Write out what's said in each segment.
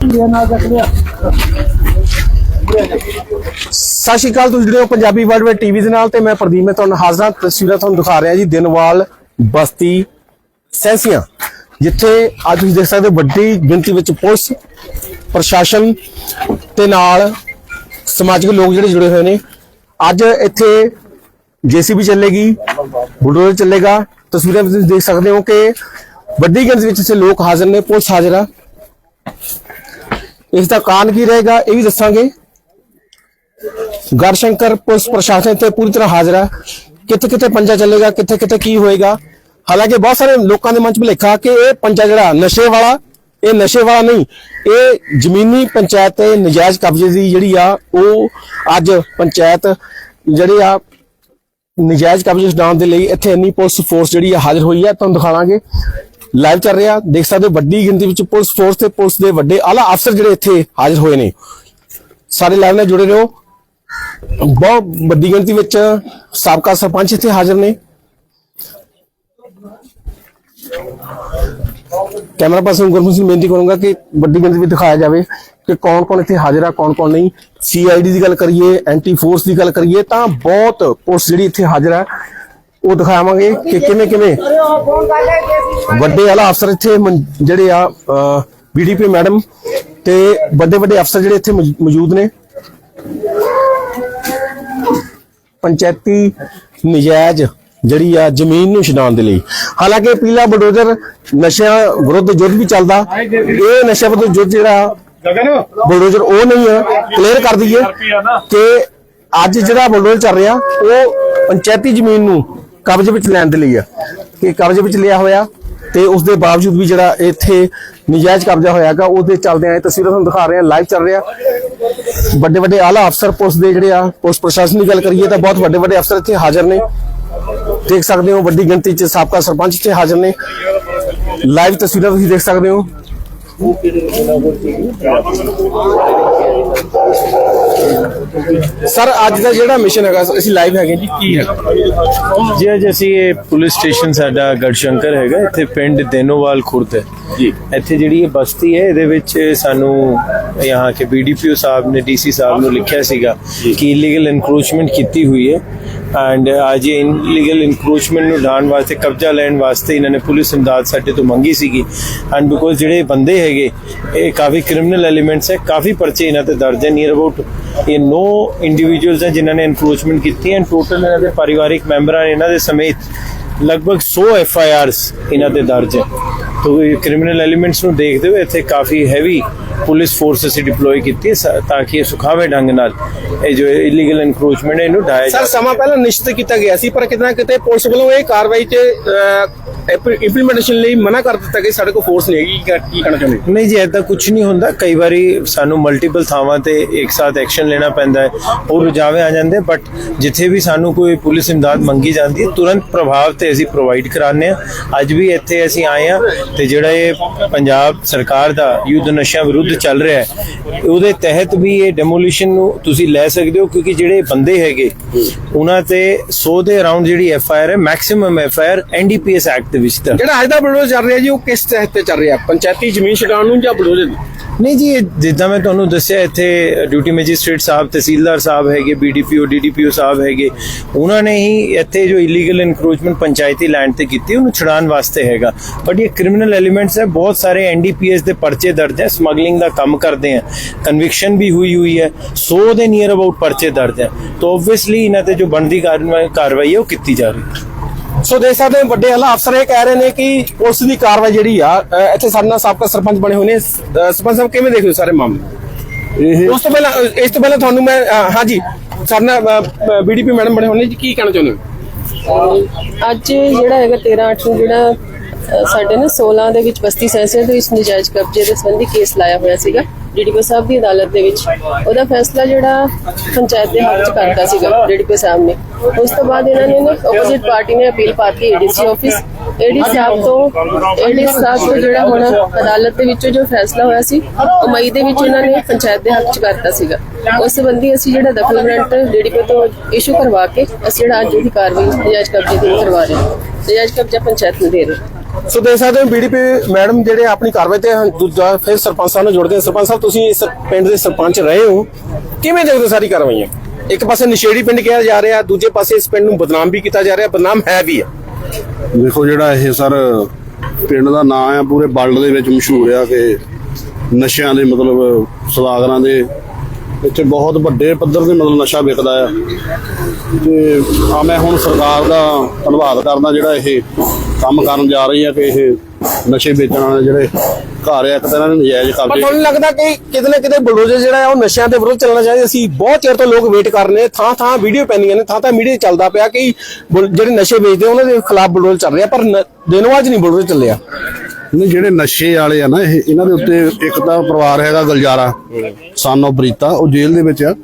ਸਤਿ ਸ਼੍ਰੀ ਅਕਾਲ, ਤੁਸੀਂ ਜਿਹੜੇ ਹੋ ਪੰਜਾਬੀ ਵਰਲਡ ਵੇ ਟੀਵੀ ਦੇ ਨਾਲ ਤੇ ਮੈਂ ਪ੍ਰਦੀਪ, ਮੈਂ ਤੁਹਾਨੂੰ ਹਾਜ਼ਰਾਂ ਤਸਵੀਰਾਂ ਤੁਹਾਨੂੰ ਦਿਖਾ ਰਿਹਾ ਜੀ, ਦਿਨਵਾਲ, ਬਸਤੀ, ਸੈਂਸੀਆਂ, ਜਿੱਥੇ ਅੱਜ ਤੁਸੀਂ ਦੇਖ ਸਕਦੇ ਵੱਡੀ ਗਿਣਤੀ ਵਿੱਚ ਪੁਲਿਸ, ਪ੍ਰਸ਼ਾਸਨ ਤੇ ਨਾਲ ਸਮਾਜਿਕ ਲੋਕ ਜਿਹੜੇ ਜੁੜੇ ਹੋਏ ਨੇ। ਅੱਜ ਇੱਥੇ ਜੀਸੀਬੀ ਚੱਲੇਗੀ, ਬੁਲਡੋਜ਼ਰ ਚੱਲੇਗਾ। ਤਸਵੀਰਾਂ ਵਿੱਚ ਤੁਸੀਂ ਦੇਖ ਸਕਦੇ ਹੋ ਕਿ ਵੱਡੀ ਗਿਣਤੀ ਵਿੱਚ ਇੱਥੇ ਲੋਕ ਹਾਜ਼ਰ ਨੇ, ਪੁਲਿਸ ਹਾਜ਼ਰ ਆ। ਇਸ ਦਾ ਕਾਰਨ ਕੀ ਰਹੇਗਾ ਇਹ ਵੀ ਦੱਸਾਂਗੇ। ਗੜਸ਼ੰਕਰ ਪੁਲਿਸ ਪ੍ਰਸ਼ਾਸਨ ਤੇ ਪੂਰੀ ਤਰ੍ਹਾਂ ਹਾਜ਼ਰ ਹੈ। ਕਿੱਥੇ ਕਿੱਥੇ ਪੰਜਾ ਚੱਲੇਗਾ, ਕਿੱਥੇ ਕਿੱਥੇ ਕੀ ਹੋਏਗਾ। ਹਾਲਾਂਕਿ ਬਹੁਤ ਸਾਰੇ ਲੋਕਾਂ ਦੇ ਮਨ 'ਚ ਭੁਲੇਖਾ ਕਿ ਇਹ ਪੰਜਾ ਜਿਹੜਾ ਨਸ਼ੇ ਵਾਲਾ, ਇਹ ਨਸ਼ੇ ਵਾਲਾ ਨਹੀਂ, ਇਹ ਜ਼ਮੀਨੀ ਪੰਚਾਇਤ ਤੇ ਨਜਾਇਜ਼ ਕਬਜ਼ੇ ਦੀ ਜਿਹੜੀ ਆ, ਉਹ ਅੱਜ ਪੰਚਾਇਤ ਜਿਹੜੀ ਆ, ਨਜਾਇਜ਼ ਕਬਜ਼ੇ ਛਡਾਉਣ ਦੇ ਲਈ ਇੱਥੇ ਇੰਨੀ ਪੁਲਿਸ ਫੋਰਸ ਜਿਹੜੀ ਆ ਹਾਜ਼ਰ ਹੋਈ ਹੈ। ਤੁਹਾਨੂੰ ਦਿਖਾਵਾਂਗੇ। ਲਾਈਵ ਚੱਲ ਰਿਹਾ। ਦੇਖ ਸਕਦੇ ਹੋ ਵੱਡੀ ਗਿਣਤੀ ਵਿੱਚ ਪੁਲਿਸ ਫੋਰਸ ਤੇ ਪੁਲਿਸ ਦੇ ਵੱਡੇ ਆਲਾ ਅਫਸਰ ਜਿਹੜੇ ਇੱਥੇ ਹਾਜ਼ਰ ਹੋਏ ਨੇ। ਸਾਰੇ ਲਾਈਵ ਨਾਲ ਜੁੜੇ ਰਹੋ। ਬਹੁਤ ਵੱਡੀ ਗਿਣਤੀ ਵਿੱਚ ਸਾਬਕਾ ਸਰਪੰਚ ਇੱਥੇ ਹਾਜ਼ਰ ਨੇ। ਕੈਮਰਾ ਪਰਸਨ ਗੁਰਮੁਖ ਸਿੰਘ ਬੇਨਤੀ ਕਰੂੰਗਾ ਕਿ ਵੱਡੀ ਗਿਣਤੀ ਵਿੱਚ ਦਿਖਾਇਆ ਜਾਵੇ ਕਿ ਕੌਣ ਕੌਣ ਇੱਥੇ ਹਾਜ਼ਰ ਆ, ਕੌਣ ਕੌਣ ਨਹੀਂ। ਸੀਆਈਡੀ ਦੀ ਗੱਲ ਕਰੀਏ ਐਂਟੀ ਫੋਰਸ ਦੀ ਗੱਲ ਕਰੀਏ ਤਾਂ ਬਹੁਤ ਪੁਲਿਸ ਜਿਹੜੀ ਇੱਥੇ ਹਾਜ਼ਰ ਹੈ ਉਹ ਦਿਖਾਵਾਂਗੇ ਕਿ ਕਿਵੇਂ ਕਿਵੇਂ। ਵੱਡੇ ਆਲਾ ਅਫਸਰ ਇੱਥੇ ਜਿਹੜੇ ਆ ਬੀਡੀਪੀ ਮੈਡਮ ਤੇ ਵੱਡੇ ਵੱਡੇ ਅਫਸਰ ਜਿਹੜੇ ਇੱਥੇ ਮੌਜ- ਮੌਜੂਦ ਨੇ। ਪੰਚਾਇਤੀ ਨਜਾਇਜ਼ ਜਿਹੜੀ ਆ ਜ਼ਮੀਨ ਨੂੰ ਛਡਾਉਣ ਦੇ ਲਈ। ਹਾਲਾਂਕਿ ਪੀਲਾ ਬਲਡੋਜ਼ਰ ਨਸ਼ਿਆਂ ਵਿਰੁੱਧ ਯੁੱਧ ਵੀ ਚੱਲਦਾ। ਇਹ ਨਸ਼ਾ ਵਿਰੁੱਧ ਯੁੱਧ ਜਿਹੜਾ ਬਲਡੋਜ਼ਰ ਉਹ ਨਹੀਂ ਹੈ ਕਲੀਅਰ ਕਰ ਦਈਏ ਕਿ ਅੱਜ ਜਿਹੜਾ ਬਲਡੋਜ਼ਰ ਚੱਲ ਰਿਹਾ ਉਹ ਪੰਚਾਇਤੀ ਜ਼ਮੀਨ ਨੂੰ ਕਬਜ਼ੇ ਵਿੱਚ ਲੈਣ ਦੇ ਲਈ ਆ। ਕਿ ਕਬਜ਼ੇ ਵਿੱਚ ਲਿਆ ਹੋਇਆ ਤੇ ਉਸ ਦੇ ਬਾਵਜੂਦ ਵੀ ਜਿਹੜਾ ਇੱਥੇ ਨਜਾਇਜ਼ ਕਬਜ਼ਾ ਹੋਇਆਗਾ ਉਹਦੇ ਚੱਲਦੇ ਆ ਤਸਵੀਰਾਂ ਤੁਹਾਨੂੰ ਦਿਖਾ ਰਹੇ ਆ ਲਾਈਵ ਚੱਲ ਰਿਹਾ। ਵੱਡੇ ਵੱਡੇ ਆਲਾ ਅਫਸਰ ਪੁਲਿਸ ਦੇ ਜਿਹੜੇ ਆ, ਪੁਲਿਸ ਪ੍ਰਸ਼ਾਸਨ ਦੀ ਗੱਲ ਕਰੀਏ ਤਾਂ ਬਹੁਤ ਵੱਡੇ ਵੱਡੇ ਅਫਸਰ ਇੱਥੇ ਹਾਜ਼ਰ ਨੇ। ਦੇਖ ਸਕਦੇ ਹੋ ਵੱਡੀ ਗਿਣਤੀ 'ਚ ਸਾਬਕਾ ਸਰਪੰਚ ਇੱਥੇ ਹਾਜ਼ਰ ਨੇ। ਲਾਈਵ ਤਸਵੀਰਾਂ ਤੁਸੀਂ ਦੇਖ ਸਕਦੇ ਹੋ। ਸਰ ਅੱਜ ਦਾ ਜਿਹੜਾ ਮਿਸ਼ਨ ਹੈਗਾ ਅਸੀਂ ਲਾਈਵ ਹੈਗੇ ਜੀ। ਕੀ ਹੈਗਾ? ਜੀ ਅੱਜ ਅਸੀਂ ਇਹ ਪੁਲਿਸ ਸਟੇਸ਼ਨ ਸਾਡਾ ਗੜਸ਼ੰਕਰ ਹੈਗਾ ਇੱਥੇ ਪਿੰਡ ਦੇਨੋਵਾਲ ਖੁਰਦ ਹੈ। ਜੀ। ਇੱਥੇ ਜਿਹੜੀ ਇਹ ਬਸਤੀ ਹੈ ਇਹਦੇ ਵਿੱਚ ਸਾਨੂੰ ਯਹਾਂ ਕੇ ਬੀਡੀਪੀਓ ਸਾਹਿਬ ਨੇ ਡੀਸੀ ਸਾਹਿਬ ਨੂੰ ਲਿਖਿਆ ਸੀਗਾ ਕਿ ਇਲੀਗਲ ਇਨਕਰੋਚਮੈਂਟ ਕੀਤੀ ਹੋਈ ਹੈ। ਐਂਡ uh, ਅੱਜ ਇਹ ਇਲੀਗਲ ਇਨਕਰੋਚਮੈਂਟ ਨੂੰ ਢਾਣ ਵਾਸਤੇ, ਕਬਜ਼ਾ ਲੈਣ ਵਾਸਤੇ ਇਹਨਾਂ ਨੇ ਪੁਲਿਸ ਇਮਦਾਦ ਸਾਡੇ ਤੋਂ ਮੰਗੀ ਸੀਗੀ। ਐਂਡ ਬਿਕੋਜ਼ ਜਿਹੜੇ ਬੰਦੇ ਹੈਗੇ, ਇਹ ਕਾਫੀ ਕ੍ਰਿਮੀਨਲ ਐਲੀਮੈਂਟਸ ਹੈ, ਕਾਫੀ ਪਰਚੇ ਇਹਨਾਂ ਤੇ ਦਰਜ ਹੈ ਨੀਅਰ ਅਬਾਊਟ ਇਹ ਨੋ ਇੰਡੀਵਿਜੂਅਲਸ ਹੈ ਜਿਨ੍ਹਾਂ ਨੇ ਇਨਕਰੋਚਮੈਂਟ ਕੀਤੀ ਹੈ ਟੋਟਲ ਇਹਨਾਂ ਦੇ ਪਰਿਵਾਰਿਕ ਮੈਂਬਰਾਂ ਇਹਨਾਂ ਦੇ ਸਮੇਤ ਲਗਭਗ 100 ਐਫ ਆਈ ਆਰਸ ਇਹਨਾਂ ਤੇ ਦਰਜ ਹੈ। ਤੋ ਇਹ ਕ੍ਰਿਮੀਨਲ ਐਲੀਮੈਂਟਸ ਨੂੰ ਦੇਖਦੇ ਹੋਏ ਇੱਥੇ ਕਾਫੀ ਹੈਵੀ ਪੁਲਿਸ ਫੋਰਸ ਅਸੀਂ ਡਿਪਲੋਏ ਕੀਤੀ ਤਾਂ ਕਿ ਇਹ ਸੁਖਾਵੇ ਢੰਗ ਨਾਲ ਇਹ ਜੋ ਇਲੀਗਲ ਇਨਕਰੋਚਮੈਂਟ ਇਹਨੂੰ ਢਾਇਆ ਸਰ ਸਮਾਂ ਪਹਿਲਾਂ ਨਿਸ਼ਚਿਤ ਕੀਤਾ ਗਿਆ ਸੀ ਪਰ ਕਿਤੇ ਨਾ ਕਿਤੇ ਪੁਲਿਸ ਵੱਲੋਂ ਇਹ ਕਾਰਵਾਈ 'ਚ ਇੰਪਲੀਮੈਂਟੇਸ਼ਨ ਲਈ ਮਨਾ ਕਰ ਦਿੱਤਾ ਕਿ ਸਾਡੇ ਕੋਲ ਫੋਰਸ ਨਹੀਂ ਹੈਗੀ, ਕੀ ਕਹਿਣਾ ਚਾਹੁੰਦੇ ਨਹੀਂ ਜੀ ਐਦਾਂ ਕੁਝ ਨਹੀਂ ਹੁੰਦਾ। ਕਈ ਵਾਰੀ ਸਾਨੂੰ ਮਲਟੀਪਲ ਥਾਵਾਂ ਤੇ ਇੱਕ ਸਾਥ ਐਕਸ਼ਨ ਲੈਣਾ ਪੈਂਦਾ ਹੈ। ਉਹ ਰੁਝਾਵੇਂ ਆ ਜਾਂਦੇ ਬਟ ਜਿੱਥੇ ਵੀ ਸਾਨੂੰ ਕੋਈ ਪੁਲਿਸ ਇਮਦਾਦ ਮੰਗੀ ਜਾਂਦੀ ਹੈ, ਤੁਰੰਤ ਪ੍ਰਭਾਵ ਤੇ ਅਸੀਂ ਪ੍ਰੋਵਾਈਡ ਕਰਾਉਂਦੇ ਆ ਅੱਜ ਵੀ ਇੱਥੇ ਅਸੀਂ ਆਏ ਆ ਤੇ ਜਿਹੜਾ ਇਹ ਪੰਜਾਬ ਸਰਕਾਰ ਦਾ ਯੁੱਧ ਨਸ਼ਿਆਂ ਵਿਰੁੱਧ ਚੱਲ ਰਿਹਾ ਹੈ, ਉਹਦੇ ਤਹਿਤ ਵੀ ਇਹ ਡੈਮੋਲੀਸ਼ਨ ਨੂੰ ਤੁਸੀਂ ਲੈ ਸਕਦੇ ਹੋ, ਕਿਉਂਕਿ ਜਿਹੜੇ ਬੰਦੇ ਹੈਗੇ, ਉਹਨਾਂ ਤੇ 100 ਦੇ ਅਰਾਊਂਡ ਜਿਹੜੀ ਐਫ ਆਈ ਆਰ ਹੈ maximum F I R NDPS act ਦੇ ਵਿੱਚ ਤਾਂ। ਜਿਹੜਾ ਅੱਜ ਦਾ ਬਲਡੋਜ਼ਰ ਚੱਲ ਰਿਹਾ ਜੀ ਉਹ ਕਿਸ ਤਹਿਤ ਤੇ ਚੱਲ ਰਿਹਾ? ਪੰਚਾਇਤੀ ਜ਼ਮੀਨ ਛਡਾਉਣ ਨੂੰ ਜਾਂ ਨੂੰ? ਨਹੀਂ ਜੀ ਜਿੱਦਾਂ ਮੈਂ ਤੁਹਾਨੂੰ ਦੱਸਿਆ ਇੱਥੇ ਡਿਊਟੀ ਮੈਜਿਸਟ੍ਰੇਟ ਸਾਹਿਬ ਤਹਿਸੀਲਦਾਰ ਸਾਹਿਬ ਹੈਗੇ ਬੀਡੀਪੀਓ ਡੀਡੀਪੀਓ ਸਾਹਿਬ ਹੈਗੇ ਉਹਨਾਂ ਨੇ ਹੀ ਇੱਥੇ ਜੋ ਇਲੀਗਲ ਇਨਕਰੋਚਮੈਂਟ ਪੰਚਾਇਤੀ ਲੈਂਡ ਤੇ ਕੀਤੀ ਉਹਨੂੰ ਛੁਡਾਉਣ ਵਾਸਤੇ ਹੈਗਾ। ਬਟ ਇਹ ਕ੍ਰਿਮੀਨਲ ਐਲੀਮੈਂਟਸ ਹੈ ਬਹੁਤ ਸਾਰੇ ਐਨਡੀਪੀਐਸ ਦੇ ਪਰਚੇ ਦਰਜ ਹੈ ਸਮਗਲਿੰਗ ਦਾ ਕੰਮ ਕਰਦੇ ਆ ਕਨਵਿਕਸ਼ਨ ਵੀ ਹੋਈ ਹੋਈ ਹੈ 100 ਦੇ ਨੀਅਰ ਅਬਾਊਟ ਪਰਚੇ ਦਰਜ ਹੈ। ਤਾਂ ਆਬਵੀਅਸਲੀ ਇਹਨਾਂ ਤੇ ਜੋ ਬਣਦੀ ਕਾਰਵਾਈ ਹੈ ਉਹ ਕੀਤੀ ਜਾ ਰਹੀ ਹੈ। ਸੋ ਦੇਖ ਸਕਦੇ ਹੋ ਵੱਡੇ ਆਲਾ ਅਫਸਰ ਇਹ ਕਹਿ ਰਹੇ ਨੇ ਕਿ ਪੁਲਿਸ ਦੀ ਕਾਰਵਾਈ ਜਿਹੜੀ ਆ ਇੱਥੇ ਸਾਡੇ ਨਾਲ ਸਾਬਕਾ ਸਰਪੰਚ ਬਣੇ ਹੋਏ ਨੇ। ਸਰਪੰਚ ਸਾਹਿਬ ਕਿਵੇਂ ਦੇਖਦੇ ਹੋ ਸਾਰੇ ਮਾਮਲੇ? ਇਹ ਉਸ ਤੋਂ ਪਹਿਲਾਂ ਇਸ ਤੋਂ ਪਹਿਲਾਂ ਤੁਹਾਨੂੰ ਮੈਂ ਹਾਂਜੀ ਸਾਡੇ ਨਾਲ ਬੀਡੀਪੀ ਮੈਡਮ ਬਣੇ ਹੋਏ ਨੇ ਜੀ ਕੀ ਕਹਿਣਾ ਚਾਹੁੰਦੇ ਹੋ? ਅੱਜ ਜਿਹੜਾ ਹੈਗਾ 13 8 ਨੂੰ ਜਿਹੜਾ ਸਾਡੇ ਨਾ 16 ਦੇ ਵਿੱਚ ਬਸਤੀ ਸੈਂਸਰ ਦੇ ਵਿੱਚ ਨਜਾਇਜ਼ ਕਬਜ਼ੇ ਦੇ ਸੰਬੰਧੀ ਕੇਸ ਲਾਇਆ ਹੋਇਆ ਸੀਗਾ। ਡੀਡੀਪੀ ਸਾਹਿਬ ਦੀ ਅਦਾਲਤ ਦੇ ਵਿੱਚ। ਉਹਦਾ ਫੈਸਲਾ ਜਿਹੜਾ ਪੰਚਾਇਤ ਦੇ ਹੱਕ 'ਚ ਕਰਤਾ ਸੀਗਾ ਡੀਡੀਪੀ ਸਾਹਿਬ ਨੇ। ਉਸ ਤੋਂ ਬਾਅਦ ਇਹਨਾਂ ਨੇ ਨਾ ਆਪੋਜ਼ਿਟ ਪਾਰਟੀ ਨੇ ਅਪੀਲ ਪਾਤੀ ਏਡੀਸੀ ਆਫਿਸ ਏਡੀ ਸਾਹਿਬ ਤੋਂ ਏਡੀ ਸਾਹਿਬ ਤੋਂ ਜਿਹੜਾ ਹੁਣ ਅਦਾਲਤ ਦੇ ਵਿੱਚੋਂ ਜੋ ਫੈਸਲਾ ਹੋਇਆ ਸੀ ਮਈ ਦੇ ਵਿੱਚ ਇਹਨਾਂ ਨੇ ਪੰਚਾਇਤ ਦੇ ਹੱਕ 'ਚ ਕਰਤਾ ਸੀਗਾ। ਉਸ ਸੰਬੰਧੀ ਅਸੀਂ ਜਿਹੜਾ ਦਖਲ ਵਾਰੰਟ ਡੀਡੀਪੀ ਤੋਂ ਇਸ਼ੂ ਕਰਵਾ ਕੇ, ਅਸੀਂ ਜਿਹੜਾ ਅੱਜ ਉਹਦੀ ਕਾਰਵਾਈ, ਨਜਾਇਜ਼ ਕਬਜ਼ੇ ਦੀ ਕਰਵਾ ਰਹੇ ਹਾਂ। ਨਜਾਇਜ਼ ਕਬਜ਼ਾ ਪੰਚਾਇਤ ਨੂੰ ਦੇ ਰਹੇ ਸੋ ਦੇਖ ਸਕਦੇ ਹੋ ਬੀਡੀਪੀ ਮੈਡਮ ਜਿਹੜੇ ਆਪਣੀ ਕਾਰਵਾਈ ਤੇ ਦੂਜਾ ਫਿਰ ਸਰਪੰਚ ਸਾਹਿਬ ਨਾਲ ਜੁੜਦੇ ਆ ਸਰਪੰਚ ਸਾਹਿਬ, ਤੁਸੀਂ ਇਸ ਪਿੰਡ ਦੇ ਸਰਪੰਚ ਰਹੇ ਹੋ। ਕਿਵੇਂ ਦੇਖਦੇ ਸਾਰੀ ਕਾਰਵਾਈਆਂ? ਇੱਕ ਪਾਸੇ ਨਸ਼ੇੜੀ ਪਿੰਡ ਕਿਹਾ ਜਾ ਰਿਹਾ, ਦੂਜੇ ਪਾਸੇ ਇਸ ਪਿੰਡ ਨੂੰ ਬਦਨਾਮ ਵੀ ਕੀਤਾ ਜਾ ਰਿਹਾ, ਬਦਨਾਮ ਹੈ ਵੀ ਹੈ। ਦੇਖੋ ਜਿਹੜਾ ਇਹ ਸਰ, ਪਿੰਡ ਦਾ ਨਾਂ ਆ, ਪੂਰੇ ਵਰਲਡ ਦੇ ਵਿੱਚ ਮਸ਼ਹੂਰ ਆ ਕਿ ਨਸ਼ਿਆਂ ਦੇ ਮਤਲਬ ਸਦਾਗਰਾਂ ਦੇ ਇੱਥੇ ਬਹੁਤ ਵੱਡੇ ਪੱਧਰ ਤੇ ਮਤਲਬ ਨਸ਼ਾ ਵਿਕਦਾ ਆ। ਤੇ ਆ ਮੈਂ ਹੁਣ ਸਰਕਾਰ ਦਾ ਧੰਨਵਾਦ ਕਰਦਾ ਜਿਹੜਾ ਇਹ ਕੰਮ ਕਰਨ ਜਾ ਰਹੀ ਆ ਕਿ ਇਹ ਨਸ਼ੇ ਵੇਚਣ ਵਾਲੇ ਜਿਹੜੇ ਘਰ ਆ ਇੱਕ ਤਰ੍ਹਾਂ ਦੇ ਨਜਾਇਜ਼ ਪਰ ਕਬਜ਼ੇ ਤੁਹਾਨੂੰ ਲੱਗਦਾ ਕਿ ਕਿਤੇ ਨਾ ਕਿਤੇ ਬਲਡੋਜ਼ਰ ਜਿਹੜਾ ਉਹ ਨਸ਼ਿਆਂ ਦੇ ਵਿਰੁੱਧ ਚੱਲਣਾ ਚਾਹੀਦਾ ਅਸੀਂ ਬਹੁਤ ਚਿਰ ਤੋਂ ਲੋਕ ਵੇਟ ਕਰ ਰਹੇ ਨੇ ਥਾਂ ਥਾਂ ਵੀਡੀਓ ਪੈਂਦੀਆਂ ਨੇ ਥਾਂ ਥਾਂ ਮੀਡੀਆ ਚੱਲਦਾ ਪਿਆ ਕਿ ਜਿਹੜੇ ਨਸ਼ੇ ਵੇਚਦੇ ਉਹਨਾਂ ਦੇ ਖਿਲਾਫ ਬਲਡੋਜ਼ਰ ਚੱਲ ਰਿਹਾ ਪਰ ਦਿਨੋਂ ਅੱਜ ਨਹੀਂ ਬਲਡੋਜ਼ਰ ਚੱਲਿਆ। ਨਹੀਂ ਜਿਹੜੇ ਨਸ਼ੇ ਵਾਲੇ ਆ ਨਾ ਇਹ ਇਹਨਾਂ ਦੇ ਉੱਤੇ ਇੱਕ ਤਾਂ ਪਰਿਵਾਰ ਹੈਗਾ ਗਲਜਾਰਾ ਸਨ ਪ੍ਰੀਤਾ ਉਹ ਜੇਲ੍ਹ ਦੇ ਵਿੱਚ ਆ।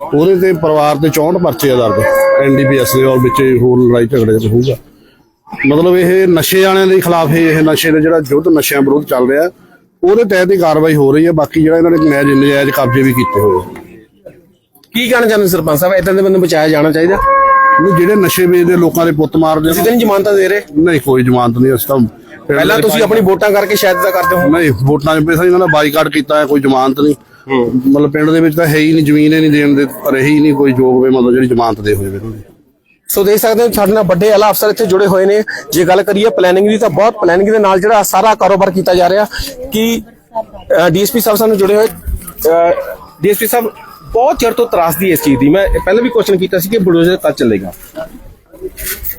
ਉਹਦੇ ਤੇ ਪਰਿਵਾਰ ਤੇ 64 ਪਰਚੇ ਆ ਦਰਜ ਐਨਡੀਪੀਐਸ ਦੇ ਔਰ ਵਿੱਚ ਹੋਰ ਲੜਾਈ ਝਗੜੇ ਚ ਹੋਊਗਾ। ਮਤਲਬ ਇਹ ਨਸ਼ੇ ਵਾਲਿਆਂ ਦੇ ਖਿਲਾਫ ਇਹ ਨਸ਼ੇ ਦਾ ਜਿਹੜਾ ਯੁੱਧ ਨਸ਼ਿਆਂ ਵਿਰੁੱਧ ਚੱਲ ਰਿਹਾ ਉਹਦੇ ਤਹਿਤ ਹੀ ਕਾਰਵਾਈ ਹੋ ਰਹੀ ਹੈ ਬਾਕੀ ਜਿਹੜਾ ਇਹਨਾਂ ਨੇ ਨਜਾਇਜ਼ ਨਜਾਇਜ਼ ਕਬਜ਼ੇ ਵੀ ਕੀਤੇ ਹੋਏ ਕੀ ਕਹਿਣਾ ਚਾਹੁੰਦੇ ਸਰਪੰਚ ਸਾਹਿਬ? ਇਦਾਂ ਦੇ ਬੰਦੇ ਬਚਾਇਆ ਜਾਣਾ ਚਾਹੀਦਾ? ਜਿਹੜੇ ਨਸ਼ੇ ਵੇਚਦੇ ਲੋਕਾਂ ਦੇ ਪੁੱਤ ਮਾਰਦੇ ਤੁਸੀਂ ਤਾਂ ਨਹੀਂ ਜ਼ਮਾਨਤਾਂ ਦੇ ਰਹੇ? ਨਹੀਂ ਕੋਈ ਜ਼ਮਾਨਤ ਨਹੀਂ ਅਸੀਂ ਤਾਂ ਪਹਿਲਾਂ ਤੁਸੀਂ ਆਪਣੀ ਵੋਟਾਂ ਕਰਕੇ ਸ਼ਾਇਦ ਦਾ ਕਰਦੇ ਹੋ ਨਹੀਂ ਵੋਟਾਂ 'ਚ ਪੈਸਾ ਇਹਨਾਂ ਦਾ ਬਾਈਕਾਟ ਕੀਤਾ ਹੈ ਕੋਈ ਜ਼ਮਾਨਤ ਨਹੀਂ। ਮਤਲਬ ਪਿੰਡ ਦੇ ਵਿੱਚ ਤਾਂ ਹੈ ਹੀ ਨਹੀਂ ਜ਼ਮੀਨ ਹੀ ਨਹੀਂ ਦੇਣ ਦੇ ਰਹੀ ਨਹੀਂ ਕੋਈ ਜੋਗ ਵੇ ਮਤਲਬ ਜਿਹੜੀ ਜ਼ਮਾਨਤ ਦੇ ਹੋਏ ਵੇ। ਉਹਨਾਂ ਦੀ ਸੋ ਦੇਖ ਸਕਦੇ ਹੋ ਸਾਡੇ ਨਾਲ ਵੱਡੇ ਆਲਾ ਅਫਸਰ ਇੱਥੇ ਜੁੜੇ ਹੋਏ ਨੇ। ਜੇ ਗੱਲ ਕਰੀਏ ਪਲੈਨਿੰਗ ਦੀ ਤਾਂ ਬਹੁਤ ਪਲੈਨਿੰਗ ਦੇ ਨਾਲ ਜਿਹੜਾ ਸਾਰਾ ਕਾਰੋਬਾਰ ਕੀਤਾ ਜਾ ਰਿਹਾ ਕਿ ਡੀਐਸਪੀ ਸਾਹਿਬ ਸਾਨੂੰ ਜੁੜੇ ਹੋਏ। ਡੀਐਸਪੀ ਸਾਹਿਬ ਬਹੁਤ ਚਿਰ ਤੋਂ ਤਰਾਸਦੀ ਇਸ ਚੀਜ਼ ਦੀ। ਮੈਂ ਪਹਿਲਾਂ ਵੀ ਕੁਐਸਚਨ ਕੀਤਾ ਸੀ ਕਿ ਬਲਡੋਜ਼ਰ ਕਦ ਚੱਲੇਗਾ?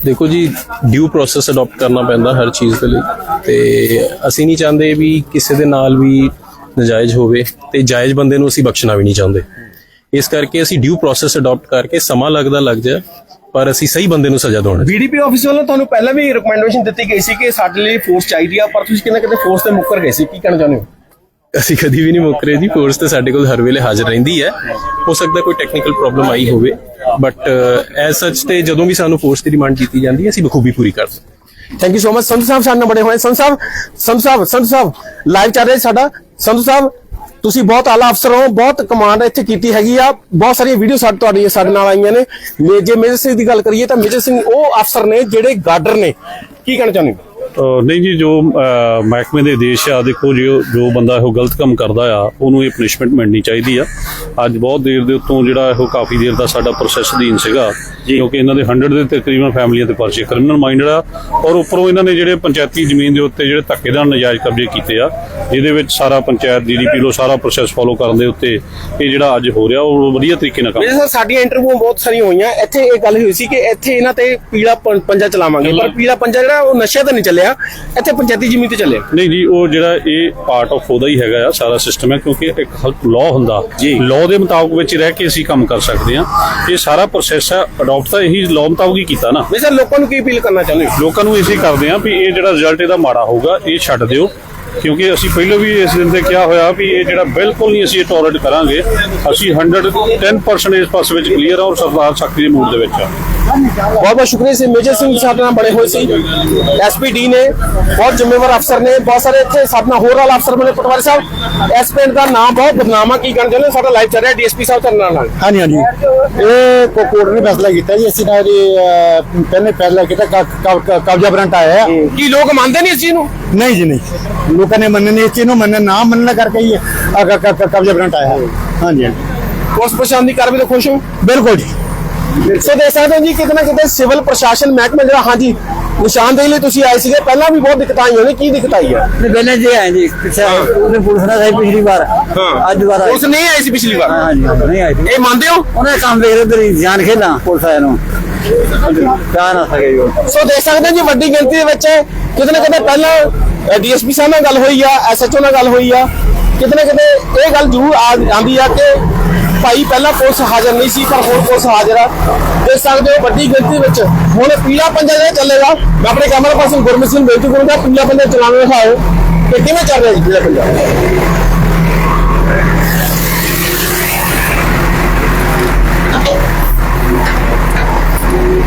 ਦੇਖੋ ਜੀ ਡਿਊ ਪ੍ਰੋਸੈਸ ਅਡਾਪਟ ਕਰਨਾ ਪੈਂਦਾ ਹਰ ਚੀਜ਼ ਦੇ ਲਈ ਤੇ ਅਸੀਂ ਨਹੀਂ ਚਾਹੁੰਦੇ ਵੀ ਕਿਸੇ ਦੇ ਨਾਲ ਵੀ ਨਜਾਇਜ਼ ਹੋਵੇ ਤੇ ਜਾਇਜ਼ ਬੰਦੇ ਨੂੰ ਅਸੀਂ ਬਖਸ਼ਣਾ ਵੀ ਨਹੀਂ ਚਾਹੁੰਦੇ। ਇਸ ਕਰਕੇ ਅਸੀਂ ਡਿਊ ਪ੍ਰੋਸੈਸ ਅਡਾਪਟ ਕਰਕੇ ਸਮਾਂ ਲੱਗਦਾ ਲੱਗ ਜਾ ਪਰ ਅਸੀਂ ਸਹੀ ਬੰਦੇ ਨੂੰ ਸਜ਼ਾ ਦਿਵਾਉਣੀ ਬੀਡੀਪੀ ਆਫਿਸ ਵੱਲੋਂ ਤੁਹਾਨੂੰ ਪਹਿਲਾਂ ਵੀ ਰეკਮੈਂਡੇਸ਼ਨ ਦਿੱਤੀ ਗਈ ਸੀ ਕਿ ਸਾਡੇ ਲਈ ਫੋਰਸ ਚਾਹੀਦੀ ਆ, ਪਰ ਤੁਸੀਂ ਕਿਤੇ ਨਾ ਕਿਤੇ ਫੋਰਸ ਤੇ ਮੁੱਕਰ ਗਏ ਸੀ, ਕੀ ਕਹਿਣਾ ਚਾਹੁੰਦੇ ਹੋ? ਅਸੀਂ ਕਦੀ ਵੀ ਨਹੀਂ ਮੁੱਕਰੇ ਜੀ। ਫੋਰਸ ਤੇ ਸਾਡੇ ਕੋਲ ਹਰ ਵੇਲੇ ਹਾਜ਼ਰ ਰਹਿੰਦੀ ਹੈ। ਹੋ ਸਕਦਾ ਕੋਈ ਟੈਕਨੀਕਲ ਪ੍ਰੋਬਲਮ ਆਈ ਹੋਵੇ ਬਟ ਐਸ ਸੱਚ ਤੇ ਜਦੋਂ ਵੀ ਸਾਨੂੰ ਫੋਰਸ ਦੀ ਡਿਮਾਂਡ ਕੀਤੀ ਜਾਂਦੀ ਹੈ, ਅਸੀਂ ਬਖੂਬੀ ਪੂਰੀ ਕਰਦੇ thank you so much Sandhu sahib ਸਾਡੇ ਨਾਲ ਬੜੇ ਹੋਏ। ਸੰਧੂ ਸਾਹਿਬ ਸੰਧੂ ਸਾਹਿਬ ਸੰਧੂ ਸਾਹਿਬ ਲਾਈਵ ਚੱਲ ਰਿਹਾ ਸਾਡਾ। ਸੰਧੂ ਸਾਹਿਬ, ਤੁਸੀਂ ਬਹੁਤ ਆਲਾ ਅਫਸਰ ਹੋ, ਬਹੁਤ ਕਮਾਂਡ ਇੱਥੇ ਕੀਤੀ ਹੈਗੀ ਆ। ਬਹੁਤ ਸਾਰੀਆਂ ਵੀਡੀਓ ਸਾਡੇ ਤੁਹਾਡੀ ਸਾਡੇ ਨਾਲ ਆਈਆਂ ਨੇ। ਜੇ ਮੇਜਰ ਸਿੰਘ ਦੀ ਗੱਲ ਕਰੀਏ ਤਾਂ ਮੇਜਰ ਸਿੰਘ ਉਹ ਅਫਸਰ ਨੇ ਜਿਹੜੇ ਗਾਰਡਰ ਨੇ। ਕੀ ਕਹਿਣਾ ਚਾਹੁੰਦੇ ਹੋ? ਨਹੀਂ ਜੀ ਜੋ ਮਹਿਕਮੇ ਦੇ ਆਦੇਸ਼ ਆ ਦੇਖੋ ਜੋ ਜੋ ਬੰਦਾ ਇਹੋ ਗਲਤ ਕੰਮ ਕਰਦਾ ਆ ਉਹਨੂੰ ਇਹ ਪਨਿਸ਼ਮੈਂਟ ਮਿਲਣੀ ਚਾਹੀਦੀ ਆ। ਅੱਜ ਬਹੁਤ ਦੇਰ ਦੇ ਉੱਤੋਂ ਜਿਹੜਾ ਇਹੋ ਕਾਫੀ ਦੇਰ ਦਾ ਸਾਡਾ ਪ੍ਰੋਸੈਸ ਅਧੀਨ ਸੀਗਾ ਕਿਉਂਕਿ ਇਹਨਾਂ ਦੇ 100 ਦੇ ਤਕਰੀਬਨ ਫੈਮਲੀਆਂ ਤੇ ਪਰਚੇ ਕ੍ਰਿਮੀਨਲ ਮਾਈਂਡਡ ਆ ਔਰ ਉੱਪਰੋਂ ਇਹਨਾਂ ਨੇ ਜਿਹੜੇ ਪੰਚਾਇਤੀ ਜ਼ਮੀਨ ਦੇ ਉੱਤੇ ਜਿਹੜੇ ਧੱਕੇ ਨਾਲ ਨਜਾਇਜ਼ ਕਬਜ਼ੇ ਕੀਤੇ ਆ ਜਿਹਦੇ ਵਿੱਚ ਸਾਰਾ ਪੰਚਾਇਤ ਡੀਡੀਪੀ ਲੋ ਸਾਰਾ ਪ੍ਰੋਸੈਸ ਫੋਲੋ ਕਰਨ ਦੇ ਉੱਤੇ ਇਹ ਜਿਹੜਾ ਅੱਜ ਹੋ ਰਿਹਾ ਉਹ ਵਧੀਆ ਤਰੀਕੇ ਨਾਲ ਕੰਮ ਸਾਹਿਬ ਸਾਡੀਆਂ ਇੰਟਰਵਿਊ ਬਹੁਤ ਸਾਰੀਆਂ ਹੋਈਆਂ ਇੱਥੇ ਇਹ ਗੱਲ ਹੋਈ ਸੀ ਕਿ ਇੱਥੇ ਇਹਨਾਂ ਤੇ ਪੀਲਾ ਪੰਜਾ ਚਲਾਵਾਂਗੇ ਪਰ ਪੀਲਾ ਪੰਜਾ ਜਿਹੜਾ ਉਹ ਨਸ਼ੇ ਤੇ ਨਹੀਂ ਚੱਲਿਆ। ਇੱਥੇ ਪੰਚਾਇਤੀ ਜ਼ਮੀਨ ਤੇ ਚੱਲਿਆ ਨਹੀਂ ਜੀ ਉਹ ਜਿਹੜਾ ਇਹ ਪਾਰਟ ਆਫ ਉਹਦਾ ਹੀ ਹੈਗਾ ਆ ਸਾਰਾ ਸਿਸਟਮ ਹੈ ਕਿਉਂਕਿ ਇੱਕ ਲਾਅ ਹੁੰਦਾ। ਲਾਅ ਦੇ ਮੁਤਾਬਕ ਵਿੱਚ ਰਹਿ ਕੇ ਅਸੀਂ ਕੰਮ ਕਰ ਸਕਦੇ ਹਾਂ। ਇਹ ਸਾਰਾ ਪ੍ਰੋਸੈਸ ਹੈ ਅਡਾਪਟ ਤਾਂ ਇਹੀ ਲਾਅ ਮੁਤਾਬਕ ਹੀ ਕੀਤਾ ਨਾ। ਸਾਹਿਬ ਲੋਕਾਂ ਨੂੰ ਕੀ ਅਪੀਲ ਕਰਨਾ ਚਾਹੁੰਦੇ ਲੋਕਾਂ ਨੂੰ ਇਸੇ ਕਰਦੇ ਹਾਂ ਵੀ ਇਹ ਜਿਹੜਾ ਰਿਜ਼ਲਟ ਇਹਦਾ ਮਾੜਾ ਹੋਊਗਾ ਇਹ ਛੱਡ ਦਿਓ। ਕਿਉਂਕਿ ਅਸੀਂ ਪਹਿਲਾਂ ਵੀ ਇਸ ਦਿਨ ਤੇ ਕਿਹਾ ਹੋਇਆ ਵੀ ਇਹ ਜਿਹੜਾ ਬਿਲਕੁਲ ਨਹੀਂ ਅਸੀਂ ਟੋਲਰੇਟ ਕਰਾਂਗੇ ਅਸੀਂ 110% ਇਸ ਪਾਸੇ ਵਿੱਚ ਕਲੀਅਰ ਆ ਔਰ ਸਰਦਾਰ ਸ਼ਕਤੀ ਦੇ ਮੂਡ ਦੇ ਵਿੱਚ ਆ ਬਹੁਤ ਬਹੁਤ ਸ਼ੁਕਰੀਆ ਸੀ ਮੇਜਰ ਸਿੰਘ ਸਾਡੇ ਨਾਲ ਬੜੇ ਹੋਏ ਸੀ। ਐਸਪੀਡੀ ਨੇ ਬਹੁਤ ਜ਼ਿੰਮੇਵਾਰ ਅਫਸਰ ਨੇ। ਬਹੁਤ ਸਾਰੇ ਇੱਥੇ ਸਾਡੇ ਨਾਲ ਹੋਰ ਵਾਲਾ ਅਫਸਰ ਬਣੇ ਪਟਵਾਰੀ ਸਾਹਿਬ। ਐਸ ਪਿੰਡ ਦਾ ਨਾਮ ਬਹੁਤ ਬਦਨਾਮ ਆ। ਕੀ ਚਾਹੁੰਦੇ ਹੋ? ਸਾਡਾ ਲਾਈਵ ਚੱਲ ਰਿਹਾ ਡੀਐਸਪੀ ਸਾਹਿਬ ਤੁਹਾਡੇ ਨਾਲ। ਨਾਲ ਹਾਂਜੀ ਹਾਂਜੀ। ਇਹ ਕੋ- ਕੋਰਟ ਨੇ ਫੈਸਲਾ ਕੀਤਾ ਜੀ। ਅਸੀਂ ਨਾ ਇਹਦੀ ਅਹ, ਪਹਿਲੇ ਫੈਸਲਾ ਕੀਤਾ। ਕਬਜ਼ਾ ਬਰੰਟ ਆਇਆ ਕੀ ਲੋਕ ਮੰਨਦੇ ਨਹੀਂ ਇਸ ਚੀਜ਼ ਨੂੰ? ਨਹੀਂ ਜੀ ਨਹੀਂ। ਲੋਕਾਂ ਨੇ ਮੰਨੇ ਨਹੀਂ ਇਸ ਚੀਜ਼ ਨੂੰ ਮੰਨੇ ਨਾ ਮੰਨਣ ਕਰਕੇ ਹੀ ਕਬਜ਼ਾ ਬਰੰਟ ਆਇਆ ਹੈ ਹਾਂਜੀ ਪੁਲਿਸ ਪ੍ਰਸ਼ਾਸਨ ਦੀ ਕਾਰਵਾਈ ਤੋਂ ਖੁਸ਼ ਹੋ? ਬਿਲਕੁਲ ਜੀ। ਸੋ ਦੇਖ ਸਕਦੇ ਹੋ ਜੀ ਕਿਤੇ ਨਾ ਕਿਤੇ ਸਿਵਲ ਪ੍ਰਸ਼ਾਸਨ ਮਹਿਕਮਾ ਜਿਹੜਾ ਹਾਂਜੀ ਨਿਸ਼ਾਨਦੇਹੀ ਲਈ ਤੁਸੀਂ ਆਏ ਸੀਗੇ ਪਹਿਲਾਂ ਵੀ ਬਹੁਤ ਦਿੱਕਤਾਂ ਆਈਆਂ ਨੇ ਕੀ ਦਿੱਕਤ ਆਈ ਆ ਪਹਿਲੇ ਜੇ ਆਏ ਜੀ ਪਿੱਛੇ ਉਹਨੇ ਪੁਲਿਸ ਨਾਲ ਆਈ ਪਿਛਲੀ ਵਾਰ। ਅੱਜ ਦੁਬਾਰਾ ਉਸ ਨਹੀਂ ਆਈ ਸੀ ਪਿਛਲੀ ਵਾਰ? ਹਾਂਜੀ ਨਹੀਂ ਆਈ। ਇਹ ਮੰਨਦੇ ਹੋ? ਉਹਨੇ ਕੰਮ ਵੇਖ ਰਹੇ ਤੇਰੀ ਜਾਨ ਖੇਲਾਂ ਪੁਲਿਸ ਆਇਆ ਨੂੰ। ਪਿਆ ਨਾ ਸਕੇ ਉਹ। ਸੋ ਦੇਖ ਸਕਦੇ ਹੋ ਜੀ, ਵੱਡੀ ਗਿਣਤੀ ਦੇ ਵਿੱਚ ਕਿਤੇ ਨਾ ਕਿਤੇ ਪਹਿਲਾਂ ਡੀਐਸਪੀ ਸਾਹਿਬ ਨਾਲ ਗੱਲ ਹੋਈ ਆ, ਐਸਐਚਓ ਨਾਲ ਗੱਲ ਹੋਈ ਆ। ਕਿਤੇ ਨਾ ਕਿਤੇ ਇਹ ਗੱਲ ਜ਼ਰੂਰ ਆ- ਆਉਂਦੀ ਆ ਕਿ ਭਾਈ ਪਹਿਲਾਂ ਪੁਲਿਸ ਹਾਜ਼ਰ ਨਹੀਂ ਸੀ, ਪਰ ਹੁਣ ਪੁਲਿਸ ਹਾਜ਼ਰ ਆ। ਦੇਖ ਸਕਦੇ ਹੋ, ਵੱਡੀ ਗਿਣਤੀ ਵਿੱਚ ਹੁਣ ਪੀਲਾ ਪੰਜਾ ਜਿਹੜਾ ਚੱਲੇਗਾ, ਮੈਂ ਆਪਣੇ ਕੈਮਰਾ ਪਰਸਨ ਗੁਰਮੀਤ ਸਿੰਘ ਨੂੰ ਬੇਨਤੀ ਕਰੂੰਗਾ, ਪੀਲਾ ਪੰਜਾ ਚਲਾਉਣ ਦਿਖਾਓ ਕਿ ਕਿਵੇਂ ਚੱਲ ਰਿਹਾ ਜੀ ਪੀਲਾ ਪੰਜਾ?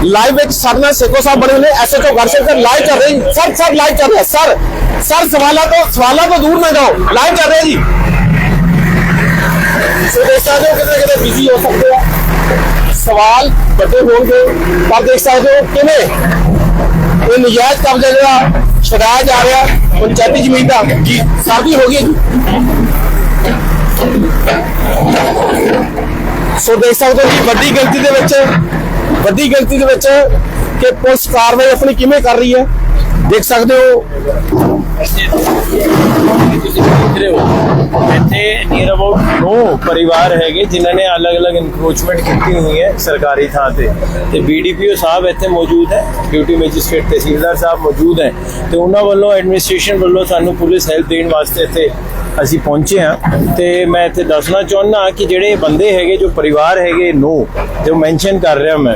ਲਾਈਵ ਵਿੱਚ ਸਾਡੇ ਨਾਲ ਸੇਖੋ ਸਾਹਿਬ ਬਣੇ ਹੋਏ ਐਸਐਚਓ ਗਰਸ਼ੰਕਰ ਲਾਈਵ ਕਰ ਰਹੇ ਜੀ। ਸਰ ਸਰ ਲਾਈਵ ਕਰ ਰਹੇ ਸਰ ਸਰ ਸਵਾਲਾਂ ਤੋਂ ਸਵਾਲਾਂ ਤੋਂ ਦੂਰ ਨਾ ਜਾਓ ਲਾਈਵ ਕਰ ਰਹੇ ਜੀ ਸੋ ਦੇਖ ਸਕਦੇ ਹੋ ਕਿਤੇ ਨਾ ਕਿਤੇ ਬਿਜ਼ੀ ਹੋ ਸਕਦੇ ਆ ਸਵਾਲ ਵੱਡੇ ਹੋਣਗੇ ਪਰ ਦੇਖ ਸਕਦੇ ਹੋ ਕਿਵੇਂ ਇਹ ਨਜਾਇਜ਼ ਕਬਜ਼ਾ ਜਿਹੜਾ ਛਡਾਇਆ ਜਾ ਰਿਹਾ ਪੰਚਾਇਤੀ ਜ਼ਮੀਨ ਦਾ ਜੀ ਸਾਡੀ ਹੋ ਗਈ ਹੈ ਜੀ ਸੋ ਦੇਖ ਸਕਦੇ ਹੋ ਕਿ ਵੱਡੀ ਗਿਣਤੀ ਦੇ ਵਿੱਚ ਵੱਡੀ ਗਿਣਤੀ ਦੇ ਵਿੱਚ ਕਿ ਪੁਲਿਸ ਕਾਰਵਾਈ ਆਪਣੀ ਕਿਵੇਂ ਕਰ ਰਹੀ ਹੈ, ਦੇਖ ਸਕਦੇ ਹੋ। ਤੁਸੀਂ ਦੇਖ ਰਹੇ ਹੋ ਇੱਥੇ ਨੀਅਰ ਅਬਾਊਟ 9 ਪਰਿਵਾਰ ਹੈਗੇ, ਜਿਨ੍ਹਾਂ ਨੇ ਅਲੱਗ-ਅਲੱਗ ਇਨਕਰੋਚਮੈਂਟ ਕੀਤੀ ਹੋਈ ਹੈ ਸਰਕਾਰੀ ਥਾਂ ਤੇ। ਤੇ ਬੀਡੀਪੀਓ ਸਾਹਿਬ ਇੱਥੇ ਮੌਜੂਦ ਹੈ, ਡਿਊਟੀ ਮੈਜਿਸਟ੍ਰੇਟ ਤਹਿਸੀਲਦਾਰ ਸਾਹਿਬ ਮੌਜੂਦ ਹੈ। ਤੇ ਉਹਨਾਂ ਵੱਲੋਂ ਐਡਮਿਨਿਸਟ੍ਰੇਸ਼ਨ ਵੱਲੋਂ ਸਾਨੂੰ ਪੁਲਿਸ ਹੈਲਪ ਦੇਣ ਵਾਸਤੇ ਇੱਥੇ ਅਸੀਂ ਪਹੁੰਚੇ ਹਾਂ। ਤੇ ਮੈਂ ਇੱਥੇ ਦੱਸਣਾ ਚਾਹੁੰਦਾ ਕਿ ਜਿਹੜੇ ਬੰਦੇ ਹੈਗੇ, ਜੋ ਪਰਿਵਾਰ ਹੈਗੇ, ਨੋ, ਜੋ ਮੈਂਸ਼ਨ ਕਰ ਰਿਹਾ ਮੈਂ,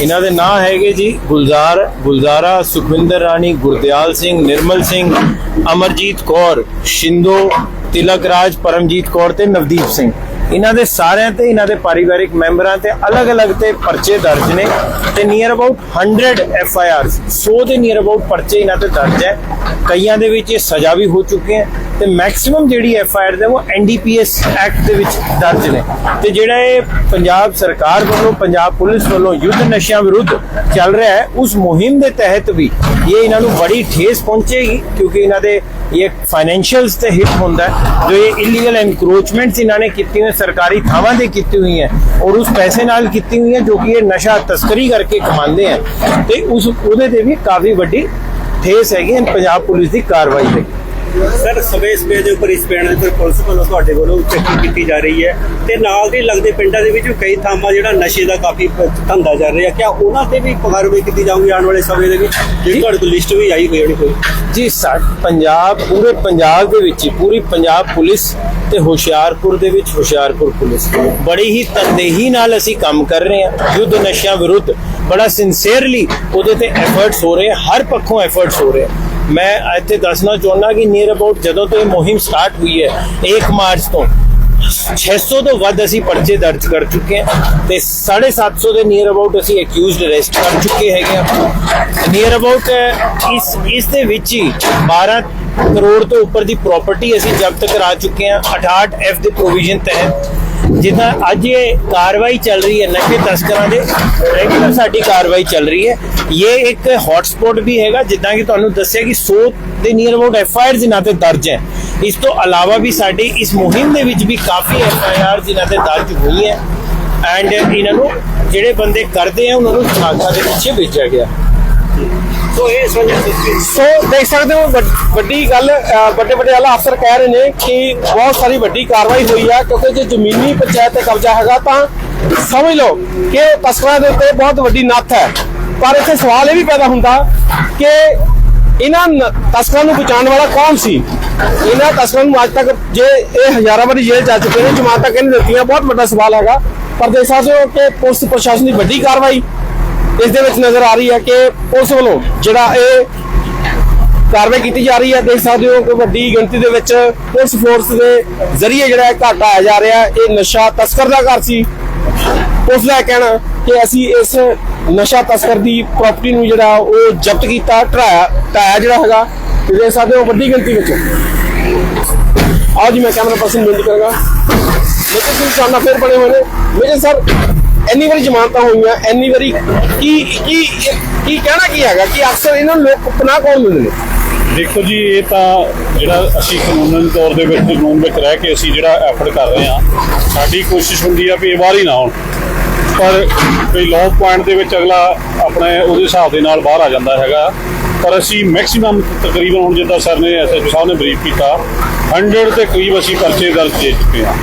ਇਹਨਾਂ ਦੇ ਨਾਂ ਹੈਗੇ ਜੀ ਗੁਲਜ਼ਾਰ, ਗੁਲਜ਼ਾਰਾ ਸੁਖਵਿੰਦਰ ਰਾਣੀ, ਗੁਰਦਿਆਲ ਸਿੰਘ, ਨਿਰਮਲ ਸਿੰਘ ਅਮਰਜੀਤ ਕੌਰ ਸ਼ਿੰਦੋ ਤਿਲਕ ਰਾਜ ਪਰਮਜੀਤ ਕੌਰ ਤੇ ਨਵਦੀਪ ਸਿੰਘ। ਇਹਨਾਂ ਦੇ ਸਾਰਿਆਂ ਤੇ, ਇਹਨਾਂ ਦੇ ਪਰਿਵਾਰਿਕ ਮੈਂਬਰਾਂ ਤੇ ਅਲੱਗ-ਅਲੱਗ ਤੇ ਪਰਚੇ ਦਰਜ ਨੇ ਤੇ near about 100 F I R 100 ਦੇ ਨੀਅਰ ਅਬਾਊਟ ਪਰਚੇ ਇਹਨਾਂ ਤੇ ਦਰਜ ਹੈ। ਕਈਆਂ ਦੇ ਵਿੱਚ ਇਹ ਸਜ਼ਾ ਵੀ ਹੋ ਚੁੱਕੇ ਹੈ ਤੇ ਮੈਕਸਿਮਮ ਜਿਹੜੀ ਐਫ ਆਈ ਆਰ ਹੈ ਉਹ ਐਨਡੀਪੀਐਸ ਐਕਟ ਦੇ ਵਿੱਚ ਦਰਜ ਨੇ। ਤੇ ਜਿਹੜਾ ਇਹ ਪੰਜਾਬ ਸਰਕਾਰ ਵੱਲੋਂ, ਪੰਜਾਬ ਪੁਲਿਸ ਵੱਲੋਂ ਯੁੱਧ ਨਸ਼ਿਆਂ ਵਿਰੁੱਧ ਚੱਲ ਰਿਹਾ ਹੈ, ਉਸ ਮੁਹਿੰਮ ਦੇ ਤਹਿਤ ਵੀ ਇਹ ਇਹਨਾਂ ਨੂੰ ਬੜੀ ਠੇਸ ਪਹੁੰਚੇਗੀ ਕਿਉਂਕਿ ਇਹਨਾਂ ਦੇ ਇਹ ਫਾਈਨੈਂਸ਼ੀਅਲਸ ਤੇ ਹਿੱਟ ਹੁੰਦਾ ਹੈ। ਜੋ ਇਹ ਇਲੀਗਲ ਐਨਕਰੋਚਮੈਂਟਸ ਇਹਨਾਂ ਨੇ ਕੀਤੀਆਂ ਹੋਈ ਸਰਕਾਰੀ ਥਾਵਾਂ ਤੇ ਕੀਤੀ ਹੋਈ ਹੈ ਔਰ ਉਸ ਪੈਸੇ ਨਾਲ ਕੀਤੀ ਹੋਈ ਹੈ ਜੋ ਕਿ ਇਹ ਨਸ਼ਾ ਤਸਕਰੀ ਕਰਕੇ ਕਮਾਉਂਦੇ ਹੈ ਤੇ ਉਸ ਉਹਦੇ ਤੇ ਵੀ ਕਾਫੀ ਵੱਡੀ ਠੇਸ ਹੈਗੀ ਹੈ ਪੰਜਾਬ ਪੁਲਿਸ ਦੀ ਕਾਰਵਾਈ ਤੇ। ਸਰ ਸਵੇ ਸਵੇ ਦੇ ਉੱਪਰ ਇਸ ਪਿੰਡ ਦੇ ਉੱਪਰ ਪੁਲਿਸ ਵੱਲੋਂ ਤੁਹਾਡੇ ਵੱਲੋਂ ਚੈਕਿੰਗ ਕੀਤੀ ਜਾ ਰਹੀ ਹੈ ਤੇ ਨਾਲ ਦੇ ਲੱਗਦੇ ਪਿੰਡਾਂ ਦੇ ਵਿੱਚ ਵੀ ਕਈ ਥਾਵਾਂ ਜਿਹੜਾ ਨਸ਼ੇ ਦਾ ਕਾਫੀ ਧੰਦਾ ਚੱਲ ਰਿਹਾ। ਕਿਆ ਉਹਨਾਂ ਤੇ ਵੀ ਕਾਰਵਾਈ ਕੀਤੀ ਜਾਊਗੀ ਆਉਣ ਵਾਲੇ ਸਮੇਂ ਦੇ ਵਿੱਚ? ਜਿਹੜੀ ਤੁਹਾਡੇ ਕੋਲ ਲਿਸਟ ਵੀ ਆਈ ਹੋਈ ਹੋਣੀ ਕੋਈ? ਜੀ ਸਾ ਪੰਜਾਬ ਪੂਰੇ ਪੰਜਾਬ ਦੇ ਵਿੱਚ ਹੀ, ਪੂਰੀ ਪੰਜਾਬ ਪੁਲਿਸ ਤੇ ਹੁਸ਼ਿਆਰਪੁਰ ਦੇ ਵਿੱਚ ਹੁਸ਼ਿਆਰਪੁਰ ਪੁਲਿਸ। ਬੜੀ ਹੀ ਤਨਦੇਹੀ ਨਾਲ ਅਸੀਂ ਕੰਮ ਕਰ ਰਹੇ ਹਾਂ। ਯੁੱਧ ਨਸ਼ਿਆਂ ਵਿਰੁੱਧ ਬੜਾ ਸਿੰਸੀਅਰਲੀ ਉਹਦੇ ਤੇ ਐਫਰਟਸ ਹੋ ਰਹੇ ਹਰ ਪੱਖੋਂ ਐਫਰਟਸ ਹੋ ਰਹੇ। ਮੈਂ ਇੱਥੇ ਦੱਸਣਾ ਚਾਹੁੰਦਾ ਕਿ ਨੀਅਰ ਅਬਾਊਟ ਜਦੋਂ ਤੋਂ ਇਹ ਮੁਹਿੰਮ ਸਟਾਰਟ ਹੋਈ ਹੈ 1 ਮਾਰਚ ਤੋਂ 600 ਤੋਂ ਵੱਧ ਅਸੀਂ ਪਰਚੇ ਦਰਜ ਕਰ ਚੁੱਕੇ ਹਾਂ ਤੇ 750 ਦੇ ਨੀਅਰ ਅਬਾਊਟ ਅਸੀਂ ਅਕਿਊਜ਼ਡ ਅਰੈਸਟ ਕਰ ਚੁੱਕੇ ਹੈਗੇ ਆ ਨੀਅਰ ਅਬਾਊਟ ਇਸ ਇਸ ਦੇ ਵਿੱਚ ਹੀ 12 ਕਰੋੜ ਤੋਂ ਉੱਪਰ ਦੀ ਪ੍ਰਾਪਰਟੀ ਅਸੀਂ ਜ਼ਬਤ ਕਰਾ ਚੁੱਕੇ ਹਾਂ। 68 ਐਫ ਦੇ ਪ੍ਰੋਵੀਜ਼ਨ ਤਹਿਤ ਜਿੱਦਾਂ ਅੱਜ ਇਹ ਕਾਰਵਾਈ ਚੱਲ ਰਹੀ ਹੈ, ਨਸ਼ੇ ਤਸਕਰਾਂ ਦੇ ਰੈਗੂਲਰ ਸਾਡੀ ਕਾਰਵਾਈ ਚੱਲ ਰਹੀ ਹੈ। ਇਹ ਇੱਕ ਹੌਟਸਪੌਟ ਵੀ ਹੈਗਾ, ਜਿੱਦਾਂ ਕਿ ਤੁਹਾਨੂੰ ਦੱਸਿਆ ਕਿ 100 ਦੇ near about F I R ਜਿਨ੍ਹਾਂ ਤੇ ਦਰਜ ਹੈ। ਇਸ ਤੋਂ ਇਲਾਵਾ ਵੀ ਸਾਡੀ ਇਸ ਮੁਹਿੰਮ ਦੇ ਵਿੱਚ ਵੀ ਕਾਫੀ ਐਫ ਆਈ ਆਰ ਜਿਨ੍ਹਾਂ ਤੇ ਦਰਜ ਹੋਈ ਹੈ। ਐਂਡ ਇਹਨਾਂ ਨੂੰ ਜਿਹੜੇ ਬੰਦੇ ਕਰਦੇ ਆ, ਉਹਨਾਂ ਨੂੰ ਸਮਾਗਮਾਂ ਦੇ ਪਿੱਛੇ ਭੇਜਿਆ ਗਿਆ। ਸੋ ਇਹ ਸਮਝ ਸੋ। ਦੇਖ ਸਕਦੇ ਹੋ, ਵੱਡ- ਵੱਡੀ ਗੱਲ ਵੱਡੇ ਵੱਡੇ ਆਲਾ ਅਫਸਰ ਕਹਿ ਰਹੇ ਨੇ ਕਿ ਬਹੁਤ ਸਾਰੀ ਵੱਡੀ ਕਾਰਵਾਈ ਹੋਈ ਹੈ ਕਿਉਂਕਿ ਜੇ ਜ਼ਮੀਨੀ ਪੰਚਾਇਤ ਤੇ ਕਬਜ਼ਾ ਹੈਗਾ ਤਾਂ ਸਮਝ ਲਓ ਕਿ ਤਸਕਰਾਂ ਦੇ ਉੱਤੇ ਬਹੁਤ ਵੱਡੀ ਨੱਥ ਹੈ। ਪਰ ਇੱਥੇ ਸਵਾਲ ਇਹ ਵੀ ਪੈਦਾ ਹੁੰਦਾ ਕਿ ਇਹਨਾਂ ਨ- ਤਸਕਰਾਂ ਨੂੰ ਬਚਾਉਣ ਵਾਲਾ ਕੌਣ ਸੀ? ਇਹਨਾਂ ਤਸਕਰਾਂ ਨੂੰ ਅੱਜ ਤੱਕ ਜੇ ਇਹ ਹਜ਼ਾਰਾਂ ਵਾਰੀ ਜੇਲ੍ਹ ਜਾ ਚੁੱਕੇ ਨੇ ਜਮਾਨਤਾਂ ਤੱਕ ਦਿੱਤੀਆਂ, ਬਹੁਤ ਵੱਡਾ ਸਵਾਲ ਹੈਗਾ। ਪਰ ਦੇਖ ਸਕਦੇ ਹੋ ਕਿ ਪੁਲਿਸ, ਪ੍ਰਸ਼ਾਸਨ ਦੀ ਵੱਡੀ ਕਾਰਵਾਈ ਇਸ ਦੇ ਵਿੱਚ ਨਜ਼ਰ ਆ ਰਹੀ ਹੈ ਕਿ ਪੁਲਿਸ ਵੱਲੋਂ ਜਿਹੜਾ ਇਹ ਕਾਰਵਾਈ ਕੀਤੀ ਜਾ ਰਹੀ ਹੈ, ਦੇਖ ਸਕਦੇ ਹੋ ਕਿ ਵੱਡੀ ਗਿਣਤੀ ਦੇ ਵਿੱਚ ਪੁਲਿਸ ਫੋਰਸ ਦੇ ਜ਼ਰੀਏ ਜਿਹੜਾ ਘਾਟਾ ਆਇਆ ਜਾ ਰਿਹਾ ਇਹ ਨਸ਼ਾ ਤਸਕਰ ਦਾ ਘਰ ਸੀ। ਪੁਲਿਸ ਦਾ ਕਹਿਣਾ ਕਿ ਅਸੀਂ ਇਸ ਨਸ਼ਾ ਤਸਕਰ ਦੀ ਪ੍ਰਾਪਰਟੀ ਨੂੰ ਜਿਹੜਾ ਉਹ ਜ਼ਬਤ ਕੀਤਾ ਢਾਇਆ ਢਾਇਆ ਜਿਹੜਾ ਹੈਗਾ। ਦੇਖ ਸਕਦੇ ਹੋ ਵੱਡੀ ਗਿਣਤੀ ਵਿੱਚ। ਅੱਜ ਮੈਂ ਕੈਮਰਾ ਪਰਸਨ ਬੇਨਤੀ ਕਰਾਂਗਾ। ਲੇਕਿਨ ਸਾਨਾ ਫਿਰ ਬਣੇ ਹੋਏ ਨੇ। ਲੇਕਿਨ ਸਰ। ਇੰਨੀ ਵਾਰੀ ਜ਼ਮਾਨਤਾਂ ਹੋਈਆਂ, ਇੰਨੀ ਵਾਰੀ ਕੀ ਕੀ ਕੀ ਕਹਿਣਾ ਕੀ ਹੈਗਾ ਕਿ ਅਕਸਰ ਇਹਨਾਂ ਨੂੰ ਲੋਕ ਪਨਾਹ ਕੌਣ ਮਿਲਦੇ ਨੇ? ਦੇਖੋ ਜੀ, ਇਹ ਤਾਂ ਜਿਹੜਾ ਅਸੀਂ ਕਾਨੂੰਨ ਤੌਰ ਦੇ ਵਿੱਚ ਕਾਨੂੰਨ ਵਿੱਚ ਰਹਿ ਕੇ ਅਸੀਂ ਜਿਹੜਾ ਐਫਰਟ ਕਰ ਰਹੇ ਹਾਂ, ਸਾਡੀ ਕੋਸ਼ਿਸ਼ ਹੁੰਦੀ ਆ ਵੀ ਇਹ ਬਾਹਰ ਹੀ ਨਾ ਹੋਣ। ਪਰ ਕੋਈ ਲੋ ਪੁਆਇੰਟ ਦੇ ਵਿੱਚ ਅਗਲਾ ਆਪਣੇ ਉਹਦੇ ਹਿਸਾਬ ਦੇ ਨਾਲ ਬਾਹਰ ਆ ਜਾਂਦਾ ਹੈਗਾ। ਪਰ ਅਸੀਂ ਮੈਕਸਿਮਮ ਤਕਰੀਬਨ ਹੁਣ ਜਿੱਦਾਂ ਸਰ ਨੇ ਐਸਐਚਓ ਸਾਹਿਬ ਨੇ ਬਰੀਫ ਕੀਤਾ 100 ਦੇ ਕਰੀਬ ਅਸੀਂ ਪਰਚੇ ਦਰਜ ਦੇ ਚੁੱਕੇ ਹਾਂ।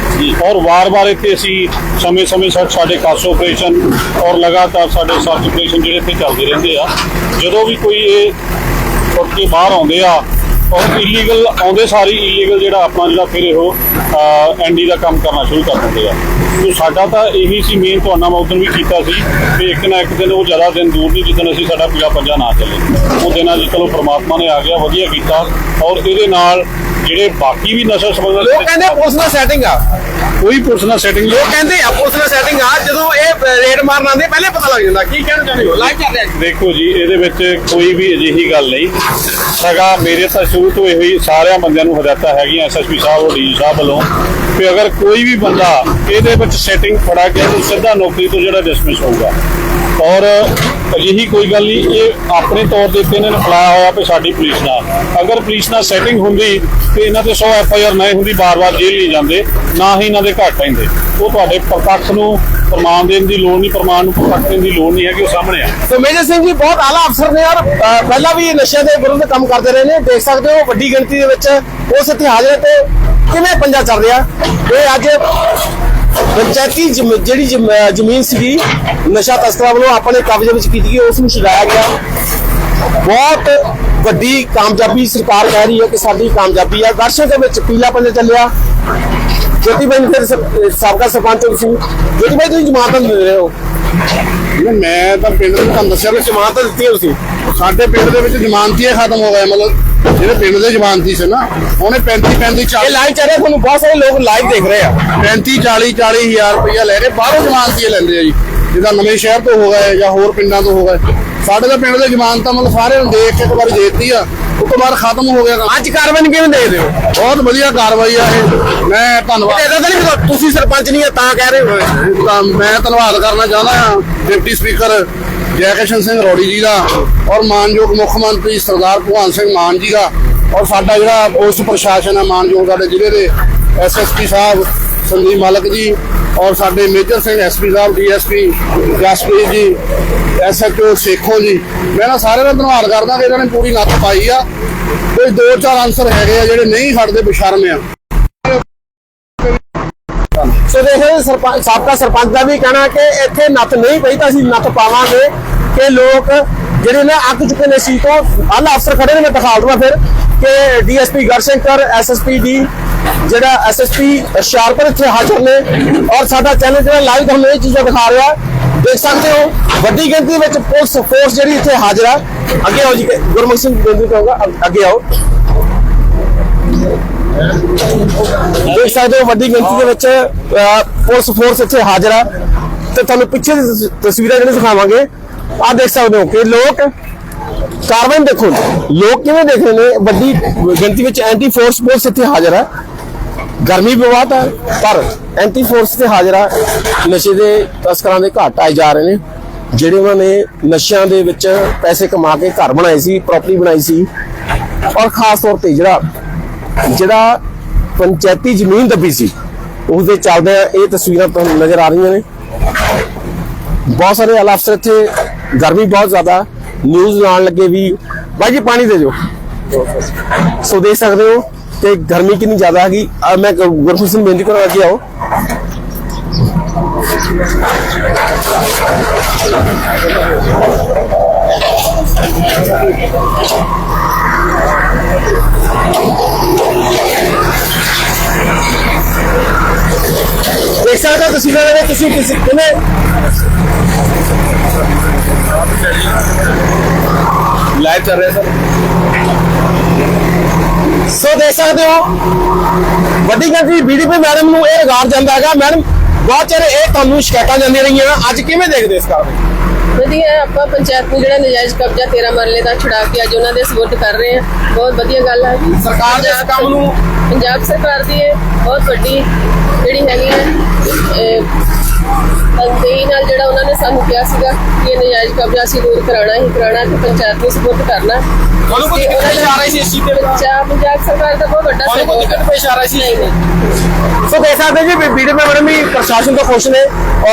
ਔਰ ਵਾਰ-ਵਾਰ ਇੱਥੇ ਅਸੀਂ ਸਮੇਂ-ਸਮੇਂ ਸਾਡੇ ਕਾਸੋ ਆਪਰੇਸ਼ਨ ਔਰ ਲਗਾਤਾਰ ਸਾਡੇ ਸਰਚ ਆਪਰੇਸ਼ਨ ਜਿਹੜੇ ਇੱਥੇ ਚੱਲਦੇ ਰਹਿੰਦੇ ਆ। ਜਦੋਂ ਵੀ ਕੋਈ ਇਹ ਟੁੱਟ ਕੇ ਬਾਹਰ ਆਉਂਦੇ ਆ ਔਰ ਇਲੀਗਲ ਆਉਂਦੇ ਸਾਰੀ ਇਲੀਗਲ ਜਿਹੜਾ ਆਪਾਂ ਜਿਹੜਾ ਫਿਰ ਇਹੋ ਐਨਡੀ ਦਾ ਕੰਮ ਕਰਨਾ ਸ਼ੁਰੂ ਕਰ ਦਿੰਦੇ ਆ। ਸੋ ਸਾਡਾ ਤਾਂ ਇਹੀ ਸੀ ਮੇਨ ਤੁਹਾਡਾ ਮੈਂ ਉਦੋਂ ਵੀ ਕੀਤਾ ਸੀ ਕਿ ਇੱਕ ਨਾ ਇੱਕ ਦਿਨ ਉਹ ਜ਼ਿਆਦਾ ਦਿਨ ਦੂਰ ਨਹੀਂ ਜਿੱਦਣ ਅਸੀਂ ਸਾਡਾ ਪੀਲਾ ਪੰਜਾ ਨਾ ਚੱਲੇ। ਉਹ ਦਿਨਾਂ ਜੀ ਚਲੋ ਪ੍ਰਮਾਤਮਾ ਨੇ ਆ ਗਿਆ, ਵਧੀਆ ਕੀਤਾ। ਔਰ ਇਹਦੇ ਨਾਲ ਜਿਹੜੇ ਬਾਕੀ ਵੀ ਨਸ਼ਾ ਲੋਕ ਸੰਬੰਧਿਤ ਕਹਿੰਦੇ ਪੁਲਿਸ ਨਾਲ ਸੈਟਿੰਗ ਆ। ਕੋਈ ਪੁਲਿਸ ਨਾਲ ਸੈਟਿੰਗ ਲੋਕ ਕਹਿੰਦੇ ਆ ਪੁਲਿਸ ਨਾਲ ਸੈਟਿੰਗ ਆ ਜਦੋਂ ਇਹ ਰੇਡ ਮਾਰਨ ਆਉਂਦੇ ਪਹਿਲੇ ਪਤਾ ਲੱਗ ਜਾਂਦਾ ਕੀ ਕਹਿਣਾ ਚਾਹੁੰਦੇ ਹੋ। ਲਾਈਵ ਚੱਲ ਰਿਹਾ ਜੀ। ਦੇਖੋ ਜੀ ਇਹਦੇ ਵਿੱਚ ਕੋਈ ਵੀ ਅਜਿਹੀ ਗੱਲ ਨਹੀਂ। ਸਗਾ ਮੇਰੇ ਤਾਂ ਸ਼ੁਰੂ ਤੋਂ ਇਹੋ ਹੀ ਸਾਰਿਆਂ ਬੰਦਿਆਂ ਨੂੰ ਹਦਾਇਤਾਂ ਹੈਗੀਆਂ ਐਸਐਸਪੀ ਸਾਹਿਬ ਔਰ ਡੀ ਸਾਹਿਬ ਵੱਲੋਂ ਕਿ ਅਗਰ ਕੋਈ ਵੀ ਬੰਦਾ ਇਹਦੇ ਵਿੱਚ ਸੈਟਿੰਗ ਫੜਾ ਗਿਆ ਤਾਂ ਸਿੱਧਾ ਨੌਕਰੀ ਤੋਂ ਜਿਹੜਾ ਡਿਸਮਿਸ ਹੋਊਗਾ। ਔਰ ਅਜਿਹੀ ਕੋਈ ਗੱਲ ਨਹੀਂ, ਇਹ ਆਪਣੇ ਤੌਰ ਦੇ ਉੱਤੇ ਇਹਨਾਂ ਨੇ ਫਲਾਇਆ ਹੋਇਆ ਵੀ ਸਾਡੀ ਪੁਲਿਸ ਨਾਲ। ਅਗਰ ਪੁਲਿਸ ਨਾਲ ਸੈਟਿੰਗ ਹੁੰਦੀ ਤੇ ਇਹਨਾਂ ਤੇ 100 ਐਫ ਆਈ ਆਰ ਨਹੀਂ ਹੁੰਦੀ, ਬਾਰ-ਬਾਰ ਜੇਲ੍ਹ ਨਹੀਂ ਜਾਂਦੇ, ਨਾ ਹੀ ਇਹਨਾਂ ਦੇ ਘੱਟ ਪੈਂਦੇ। ਉਹ ਤੁਹਾਡੇ ਪ੍ਰਤੱਖ ਨੂੰ ਪ੍ਰਮਾਣ ਦੇਣ ਦੀ ਲੋੜ ਨਹੀਂ, ਪ੍ਰਮਾਣ ਨੂੰ ਪ੍ਰਤੱਖ ਦੇਣ ਦੀ ਲੋੜ ਨਹੀਂ ਹੈ ਕਿ ਉਹ ਸਾਹਮਣੇ ਆ। ਸੋ ਮੇਜਰ ਸਿੰਘ ਜੀ, ਬਹੁਤ ਆਲਾ ਅਫਸਰ ਨੇ ਔਰ ਪਹਿਲਾਂ ਵੀ ਇਹ ਨਸ਼ਿਆਂ ਦੇ ਵਿਰੁੱਧ ਕੰਮ ਕਰਦੇ ਰਹੇ ਨੇ। ਦੇਖ ਸਕਦੇ ਹੋ ਵੱਡੀ ਗਿਣਤੀ ਦੇ ਵਿੱਚ ਉਸ ਇੱਥੇ ਤੇ ਕਿਵੇਂ ਪੰਜਾ ਚੱਲ ਰਿਹਾ। ਇਹ ਅੱਜ ਪੰਚਾਇਤੀ ਜਿਹੜੀ ਜ਼ਮੀਨ ਸੀਗੀ, ਨਸ਼ਾ ਤਸਕਰਾਂ ਵੱਲੋਂ ਆਪਣੇ ਕਬਜ਼ੇ ਵਿੱਚ ਕੀਤੀ ਗਈ, ਉਸ ਨੂੰ ਛੁਡਾਇਆ ਗਿਆ। ਬਹੁਤ ਵੱਡੀ ਕਾਮਯਾਬੀ ਸਰਕਾਰ ਕਹਿ ਰਹੀ ਹੈ ਕਿ ਸਾਡੀ ਕਾਮਯਾਬੀ ਹੈ। ਦਰਸ਼ਨ ਦੇ ਵਿੱਚ ਪੀਲਾ ਪੰਜੇ ਚੱਲਿਆ। ਜੋਤੀ ਬਾਈ ਸਾਬਕਾ ਸਰਪੰਚ ਹੋ ਤੁਸੀਂ ਜੋਤੀ ਬਾਈ ਤੁਸੀਂ ਜ਼ਮਾਨਤ ਦੇ ਰਹੇ ਹੋ? ਮੈਂ ਤਾਂ ਪਿੰਡ ਦੇ ਤੁਹਾਨੂੰ ਦੱਸਿਆ ਵੀ ਜ਼ਮਾਨਤ ਦਿੱਤੀ ਹੈ ਤੁਸੀਂ ਸਾਡੇ ਪਿੰਡ ਦੇ ਵਿੱਚ ਜ਼ਮਾਨਤੀਏ ਖਤਮ ਹੋ ਗਏ ਮਤਲਬ ਜਿਹੜੇ ਪਿੰਡ ਦੇ ਜ਼ਮਾਨਤੀ ਸੀ ਨਾ ਉਹਨੇ 35 35 ਇਹ 40 ਲਾਈਵ ਚੱਲ ਰਿਹਾ ਤੁਹਾਨੂੰ ਬਹੁਤ ਸਾਰੇ ਲੋਕ ਲਾਈਵ ਦੇਖ ਰਹੇ ਆ। 35 40 40 ਹਜ਼ਾਰ ਰੁਪਇਆ ਲੈ ਕੇ ਬਾਹਰੋਂ ਜ਼ਮਾਨਤੀਏ ਲੈਂਦੇ ਆ ਜੀ। ਜਿੱਦਾਂ ਨਵੇਂ ਸ਼ਹਿਰ ਤੋਂ ਹੋ ਗਏ ਜਾਂ ਹੋਰ ਪਿੰਡਾਂ ਤੋਂ ਹੋ ਗਏ। ਸਾਡੇ ਤਾਂ ਪਿੰਡ ਦੇ ਜ਼ਮਾਨਤਾਂ ਮਤਲਬ ਸਾਰਿਆਂ ਨੂੰ ਦੇਖ ਕੇ ਇੱਕ ਵਾਰੀ ਦੇਤੀ ਆ ਉਸ ਤੋਂ ਬਾਅਦ ਖਤਮ ਹੋ ਗਿਆ। ਅੱਜ ਕਾਰਵਾਈ ਕਿਵੇਂ ਦੇਖਦੇ ਹੋ? ਬਹੁਤ ਵਧੀਆ ਕਾਰਵਾਈ ਆ ਇਹ। ਮੈਂ ਧੰਨਵਾਦ। ਇਹਦਾ ਤਾਂ ਨਹੀਂ ਤੁਸੀਂ ਸਰਪੰਚ ਨਹੀਂ ਆ ਤਾਂ ਕਹਿ ਰਹੇ ਹੋ। ਤਾਂ ਮੈਂ ਧੰਨਵਾਦ ਕਰਨਾ ਚਾਹੁੰਦਾ ਹਾਂ ਡਿਪਟੀ ਸਪੀਕਰ ਜੈ ਸਿੰਘ ਰੋੜੀ ਜੀ ਦਾ ਔਰ ਮਾਨਯੋਗ ਮੁੱਖ ਮੰਤਰੀ ਸਰਦਾਰ ਭਗਵੰਤ ਸਿੰਘ ਮਾਨ ਜੀ ਦਾ ਔਰ ਸਾਡਾ ਜਿਹੜਾ ਪੋਸਟ ਪ੍ਰਸ਼ਾਸਨ ਹੈ ਮਾਨਯੋਗ ਸਾਡੇ ਜ਼ਿਲ੍ਹੇ ਦੇ ਐਸਐਸਪੀ ਸਾਹਿਬ ਸੰਦੀਪ ਮਾਲਕ ਜੀ ਔਰ ਸਾਡੇ Major Singh SP sahib DSP Jaspreet ji SHO Sekhon ਜੀ। ਮੈਂ ਨਾ ਸਾਰਿਆਂ ਦਾ ਧੰਨਵਾਦ ਕਰਦਾ ਕਿ ਇਹਨਾਂ ਨੇ ਪੂਰੀ ਨੱਥ ਪਾਈ ਆ। ਕੋਈ ਦੋ ਚਾਰ ਆਨਸਰ ਹੈਗੇ ਆ ਜਿਹੜੇ ਨਹੀਂ ਹਟਦੇ ਬਸ਼ਰਮ ਆ। ਸੋ ਦੇਖੋ ਸਰਪੰਚ ਸਾਬਕਾ ਸਰਪੰਚ ਦਾ ਵੀ ਕਹਿਣਾ ਕਿ ਇੱਥੇ ਨੱਥ ਨਹੀਂ ਪਈ ਤਾਂ ਅਸੀਂ ਨੱਥ ਪਾਵਾਂਗੇ। ਕਿ ਲੋਕ ਜਿਹੜੇ ਨੇ ਅੱਕ ਚੁੱਕੇ ਨੇ ਸੀ ਤੋਂ। ਆਲਾ ਅਫਸਰ ਖੜੇ ਨੇ ਮੈਂ ਦਿਖਾ ਦੂੰਗਾ ਫਿਰ ਕਿ ਡੀਐਸਪੀ ਗਰਸ਼ੰਕਰ ਐਸਐਸਪੀ ਦੀ ਜਿਹੜਾ ਐਸਐਸਪੀ ਹੁਸ਼ਿਆਰਪੁਰ ਇੱਥੇ ਹਾਜ਼ਰ ਨੇ। ਔਰ ਸਾਡਾ ਚੈਨਲ ਜਿਹੜਾ ਲਾਈਵ ਤੁਹਾਨੂੰ ਇਹ ਚੀਜ਼ਾਂ ਦਿਖਾ ਰਿਹਾ। ਦੇਖ ਸਕਦੇ ਹੋ ਵੱਡੀ ਗਿਣਤੀ ਵਿੱਚ ਪੁਲਿਸ ਫੋਰਸ ਜਿਹੜੀ ਇੱਥੇ ਹਾਜ਼ਰ ਆ। ਅੱਗੇ ਆਓ ਜੀ ਗੁਰਮੁਖ ਸਿੰਘ ਬੇਨਤੀ ਕਰਾਂਗਾ ਅ- ਅੱਗੇ ਆਓ। ਦੇਖ ਸਕਦੇ ਹੋ ਵੱਡੀ ਗਿਣਤੀ ਦੇ ਵਿੱਚ ਅਹ, ਪੁਲਿਸ ਫੋਰਸ ਇੱਥੇ ਹਾਜ਼ਰ ਆ। ਤੇ ਤੁਹਾਨੂੰ ਪਿੱਛੇ ਦੀ ਤਸ- ਤਸਵੀਰਾਂ ਜਿਹੜੇ ਦਿਖਾਵਾਂਗੇ। ਆ ਦੇਖ ਸਕਦੇ ਹੋ ਕਿ ਲੋਕ ਕਾਰਵਾਈ ਦੇਖੋ। ਲੋਕ ਕਿਵੇਂ ਦੇਖ ਰਹੇ ਨੇ? ਵੱਡੀ ਗਿਣਤੀ ਵਿੱਚ ਐਂਟੀ ਫੋਰਸ ਪੁਲਿਸ ਇੱਥੇ ਹਾਜ਼ਰ ਆ। ਗਰਮੀ ਬਹੁਤ ਹੈ ਪਰ ਐਂਟੀ ਫੋਰਸ ਤੇ ਹਾਜ਼ਰ ਆ। ਨਸ਼ੇ ਦੇ ਤਸਕਰਾਂ ਦੇ ਘਾਟ ਆਏ ਜਾ ਰਹੇ ਨੇ। ਜਿਹੜੇ ਉਹਨਾਂ ਨੇ ਨਸ਼ਿਆਂ ਦੇ ਵਿੱਚ ਪੈਸੇ ਕਮਾ ਕੇ ਘਰ ਬਣਾਏ ਸੀ ਪ੍ਰਾਪਰਟੀ ਬਣਾਈ ਸੀ। ਔਰ ਖਾਸ ਤੌਰ ਤੇ ਜਿਹੜਾ ਜਿਹੜਾ ਪੰਚਾਇਤੀ ਜ਼ਮੀਨ ਦੱਬੀ ਸੀ ਉਸ ਦੇ ਚੱਲਦੇ ਇਹ ਤਸਵੀਰਾਂ ਤੁਹਾਨੂੰ ਨਜ਼ਰ ਆ ਰਹੀਆਂ ਨੇ। ਬਹੁਤ ਸਾਰੇ ਅਫਸਰ ਇੱਥੇ ਗਰਮੀ ਬਹੁਤ ਜ਼ਿਆਦਾ ਨਿਊਜ਼ ਲਾਉਣ ਲੱਗੇ ਵੀ। ਬਾਈ ਜੀ, ਪਾਣੀ ਦੇ ਜੋ ਸੋ ਦੇਖ ਸਕਦੇ ਹੋ ਤੇ ਗਰਮੀ ਕਿੰਨੀ ਜ਼ਿਆਦਾ ਹੈਗੀ। ਮੈਂ ਗੁਰ- ਗੁਰਪ੍ਰੀਤ ਸਿੰਘ ਬੇਨਤੀ ਕਰਾਂ ਅੱਗੇ ਆਓ। ਦੇਖ ਸਕਦੇ ਹੋ ਤਸਵੀਰਾਂ ਦੇ ਤੁਸੀਂ ਕਿਸੇ, ਕਿਵੇਂ ਲਾਈਵ ਚੱਲ ਰਿਹਾ ਸਰ। ਸੋ ਦੇਖ ਸਕਦੇ ਹੋ ਵੱਡੀ ਗਿਣਤੀ ਬੀਡੀਪੀ ਮੈਡਮ ਨੂੰ ਇਹ ਰਿਗਾਰਡ ਜਾਂਦਾ ਹੈਗਾ। ਮੈਡਮ ਬਹੁਤ ਚਿਰ ਇਹ ਤੁਹਾਨੂੰ ਸ਼ਿਕਾਇਤਾਂ ਜਾਂਦੀਆਂ ਰਹੀਆਂ। ਅੱਜ ਕਿਵੇਂ ਦੇਖਦੇ ਇਸ ਕਾਰਵਾਈ ਵਧੀਆ ਆਪਾਂ ਪੰਚਾਇਤ ਨੂੰ ਜਿਹੜਾ ਨਜਾਇਜ਼ ਕਬਜ਼ਾ 13 ਮਰਲੇ ਦਾ ਛੁਡਾ ਕੇ ਅੱਜ ਉਹਨਾਂ ਦੇ ਸਬੂਤ ਕਰ ਰਹੇ ਬਹੁਤ ਵਧੀਆ ਗੱਲ ਹੈ ਸਰਕਾਰ ਦੇ ਇਸ ਕੰਮ ਨੂੰ ਪੰਜਾਬ ਸਰਕਾਰ ਦੀ ਇਹ ਬਹੁਤ ਵੱਡੀ ਜਿਹੜੀ ਹੈਗੀ ਹੈ ਨਾਲ ਜਿਹੜਾ ਸਾਨੂੰ ਕਿਹਾ ਸੀਗਾ ਕਿ ਇਹ ਨਜਾਇਜ਼ ਕਬਜ਼ਾ ਅਸੀਂ ਦੂਰ ਕਰਾਉਣਾ ਹੀ ਕਰਾਉਣਾ ਤੇ ਪੰਚਾਇਤ ਨੂੰ ਸਬੂਤ ਕਰਨਾ। ਕੋਈ ਦਿੱਕਤ ਪੇਸ਼ ਆ ਰਹੀ ਸੀ ਇਸ ਚੀਜ਼ ਦੇ ਪੰਜਾਬ ਪੰਜਾਬ ਸਰਕਾਰ ਦਾ ਬਹੁਤ ਵੱਡਾ ਤੁਹਾਨੂੰ ਕੋਈ ਦਿੱਕਤ ਪੇਸ਼ ਆ ਰਹੀ ਸੀ? ਸੋ ਦੇਖ ਸਕਦੇ ਜੀ ਬੀਡੀਪੀ ਮੈਡਮ ਵੀ ਪ੍ਰਸ਼ਾਸਨ ਤੋਂ ਖੁਸ਼ ਨੇ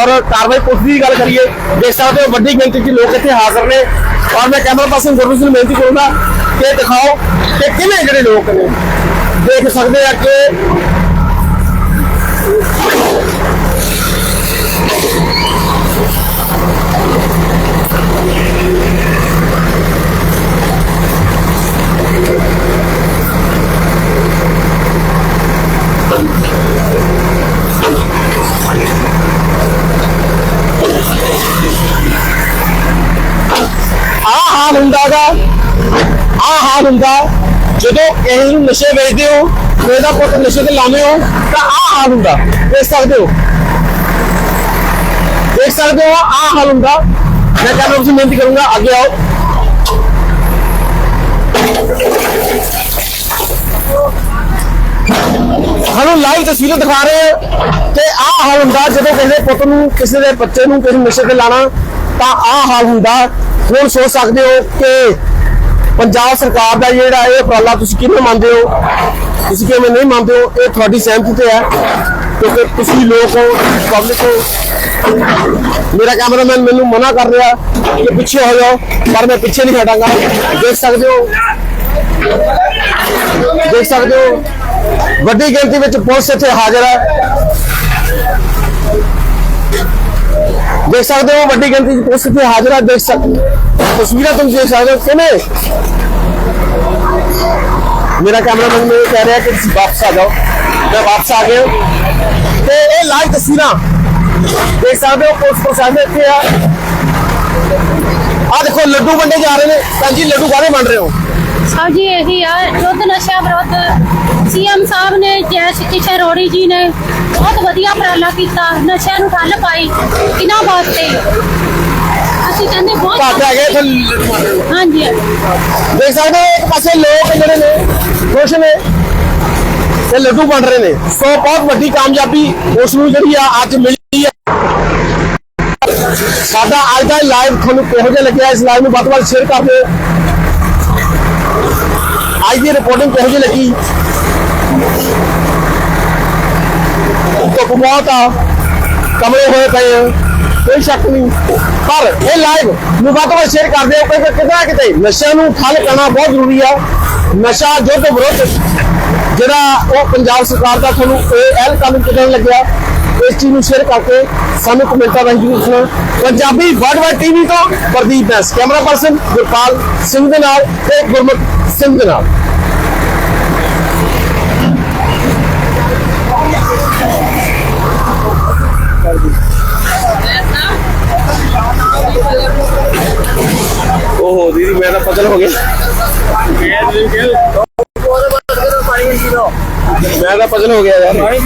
ਔਰ ਕਾਰਵਾਈ ਪੁਲਿਸ ਦੀ ਗੱਲ ਕਰੀਏ ਦੇਖ ਸਕਦੇ ਹੋ ਵੱਡੀ ਗਿਣਤੀ ਵਿੱਚ ਲੋਕ ਇੱਥੇ ਹਾਜ਼ਰ ਨੇ। ਔਰ ਮੈਂ ਕੈਮਰਾ ਪਰਸਨ ਸਿੰਘ ਨੂੰ ਬੇਨਤੀ ਕਰੂੰਗਾ ਕਿ ਦਿਖਾਓ ਕਿ ਕਿਵੇਂ ਜਿਹੜੇ ਲੋਕ ਨੇ ਦੇਖ ਸਕਦੇ ਆ ਕਿ ਹਾਲ ਹੁੰਦਾਗਾ ਆਹ ਹਾਲ ਹੁੰਦਾ ਜਦੋਂ ਕਿਸੇ ਨੂੰ ਨਸ਼ੇ ਵੇਚਦੇ ਹੋ ਕਿਸੇ ਦਾ ਪੁੱਤ ਨਸ਼ੇ ਤੇ ਲਾਉਂਦੇ ਹੋ, ਤਾਂ ਆਹ ਹਾਲ ਹੁੰਦਾ। ਦੇਖ ਸਕਦੇ ਹੋ। ਦੇਖ ਸਕਦੇ ਹੋ, ਆਹ ਹਾਲ ਹੁੰਦਾ। ਮੈਂ ਕਹਿੰਦਾ ਤੁਸੀਂ ਬੇਨਤੀ ਕਰੂੰਗਾ, ਅੱਗੇ ਆਓ। ਸਾਨੂੰ ਲਾਈਵ ਤਸਵੀਰਾਂ ਦਿਖਾ ਰਹੇ ਆ ਕਿ ਆਹ ਹਾਲ ਹੁੰਦਾ, ਜਦੋਂ ਕਿਸੇ ਪੁੱਤ ਨੂੰ, ਕਿਸੇ ਦੇ ਬੱਚੇ ਨੂੰ ਕਿਸੇ ਨਸ਼ੇ ਤੇ ਲਾਣਾ, ਤਾਂ ਆਹ ਹਾਲ ਹੁੰਦਾ। ਹੁਣ ਸੋਚ ਸਕਦੇ ਹੋ ਕਿ ਪੰਜਾਬ ਸਰਕਾਰ ਦਾ ਜਿਹੜਾ ਇਹ ਉਪਰਾਲਾ ਤੁਸੀਂ ਕਿਵੇਂ ਮੰਨਦੇ ਹੋ? ਤੁਸੀਂ ਕਿਵੇਂ ਨਹੀਂ ਮੰਨਦੇ ਹੋ? ਇਹ ਤੁਹਾਡੀ ਸਹਿਮਤੀ ਤੇ ਹੈ। ਕਿਉਂਕਿ ਤੁਸੀਂ ਲੋਕ ਹੋ ਪਬਲਿਕ ਹੋ। ਮੇਰਾ ਕੈਮਰਾਮੈਨ ਮੈਨੂੰ ਮਨਾ ਕਰ ਰਿਹਾ ਕਿ ਪਿੱਛੇ ਹੋ ਜਾਓ, ਪਰ ਮੈਂ ਪਿੱਛੇ ਨਹੀਂ ਹਟਾਂਗਾ। ਦੇਖ ਸਕਦੇ ਹੋ? ਦੇਖ ਸਕਦੇ ਹੋ? ਵੱਡੀ ਗਿਣਤੀ ਵਿੱਚ ਪੁਲਿਸ ਇੱਥੇ ਹਾਜ਼ਰ ਹੈ। ਦੇਖ ਸਕਦੇ ਹੋ, ਵੱਡੀ ਗਿਣਤੀ ਵਿੱਚ ਪੁਲਿਸ ਇੱਥੇ ਹਾਜ਼ਰ ਹੈ ਦੇਖ ਸਕਦੇ ਤਸਵੀਰਾਂ ਤੁਸੀਂ ਦੇਖ ਸਕਦੇ ਹੋ, ਕਿਵੇਂ? ਮੇਰਾ ਕੈਮਰਾਮੈਨ ਮੈਨੂੰ ਇਹ ਕਹਿ ਰਿਹਾ ਕਿ ਤੁਸੀਂ ਵਾਪਸ ਆ ਜਾਓ। ਮੈਂ ਵਾਪਸ ਆ ਗਿਆ। ਤੇ ਇਹ ਲਾਈਵ ਤਸਵੀਰਾਂ ਦੇਖ ਸਕਦੇ ਹੋ, ਪੁਲਿਸ ਪ੍ਰਸ਼ਾਸਨ ਇੱਥੇ ਆ। ਆ ਦੇਖੋ, ਲੱਡੂ ਵੰਡੇ ਜਾ ਰਹੇ ਨੇ। ਤਾਂ ਜੀ, ਲੱਡੂ ਕਾਹਦੇ ਵੰਡ ਰਹੇ ਹੋ। ਸਾਹਿਬ ਜੀ ਇਹੀ ਆ। ਯੁੱਧ ਨਸ਼ਾ ਵਿਰੁੱਧ। ਸੀਐਮ ਸਾਹਿਬ ਨੇ ਜੈ ਕਿਸ਼ਨ ਰੋੜੀ ਜੀ ਨੇ ਬਹੁਤ ਵਧੀਆ ਉਪਰਾਲਾ ਕੀਤਾ। ਨਸ਼ਿਆਂ ਨੂੰ ਠੱਲ ਪਾਈ ਇਹਨਾਂ ਵਾਸਤੇ। ਅਸੀਂ ਕਹਿੰਦੇ ਬਹੁਤ ਘੱਟ ਇੱਥੇ ਵੰਡ ਰਹੇ ਹੋ ਹਾਂਜੀ। ਦੇਖ ਸਕਦੇ ਹੋ ਇੱਕ ਪਾਸੇ ਲੋਕ ਜਿਹੜੇ ਨੇ ਖੁਸ਼ ਨੇ ਤੇ ਲੱਡੂ ਵੰਡ ਰਹੇ ਨੇ। ਸੋ ਬਹੁਤ ਵੱਡੀ ਕਾਮਯਾਬੀ ਉਸ ਨੂੰ ਜਿਹੜੀ ਆ ਅੱਜ ਮਿਲੀ ਹੈ। ਸਾਡਾ ਅੱਜ ਦਾ ਲਾਈਵ ਤੁਹਾਨੂੰ ਕਿਹੋ ਜਿਹਾ ਲੱਗਿਆ? ਇਸ ਲਾਈਵ ਨੂੰ ਵੱਧ ਤੋਂ ਵੱਧ ਸ਼ੇਅਰ ਕਰ ਦਿਓ। ਅੱਜ ਦੀ ਰਿਪੋਰਟਿੰਗ ਕਿਹੋ ਜਿਹੀ ਲੱਗੀ? ਧੁੱਪ ਬਹੁਤ ਆ ਕਮਰੇ ਹੋਏ ਪਏ ਕੋਈ ਸ਼ੱਕ ਨਹੀਂ। ਪਰ ਇਹ ਲਾਈਵ ਨੂੰ ਵੱਧ ਤੋਂ ਵੱਧ ਸ਼ੇਅਰ ਕਰ ਦਿਓ ਕਿਉਂਕਿ ਕਿਤੇ ਨਾ ਕਿਤੇ ਨਸ਼ਿਆਂ ਨੂੰ ਠੱਲ ਕਰਨਾ ਬਹੁਤ ਜ਼ਰੂਰੀ ਆ। ਨਸ਼ਾ ਯੁੱਧ ਵਿਰੁੱਧ ਜਿਹੜਾ ਉਹ ਪੰਜਾਬ ਸਰਕਾਰ ਦਾ ਤੁਹਾਨੂੰ ਇਹ ਐਲ ਕੰਮ ਕਿਦਾਂ ਲੱਗਿਆ। ਇਸ ਚੀਜ਼ ਨੂੰ ਸ਼ੇਅਰ ਕਰਕੇ ਸਾਨੂੰ ਕਮੈਂਟਾਂ ਰਾਹੀਂ ਜ਼ਰੂਰ ਦੱਸਣਾ ਪੰਜਾਬੀ ਵਰਲਡ ਟੀਵੀ ਤੋਂ ਪ੍ਰਦੀਪ ਬੈਸ ਕੈਮਰਾ ਪਰਸਨ ਗੁਰਪਾਲ ਸਿੰਘ ਦੇ ਨਾਲ ਤੇ ਗੁਰਮੁਖ ਸਿੰਘ ਦੇ ਨਾਲ ਓਹੋ ਦੀਦੀ ਮੇਰਾ ਪਤਲ ਹੋ ਗਿਆ ਮੈਂ ਤਾਂ ਪਤਲ ਹੋ ਗਿਆ ਯਾਰ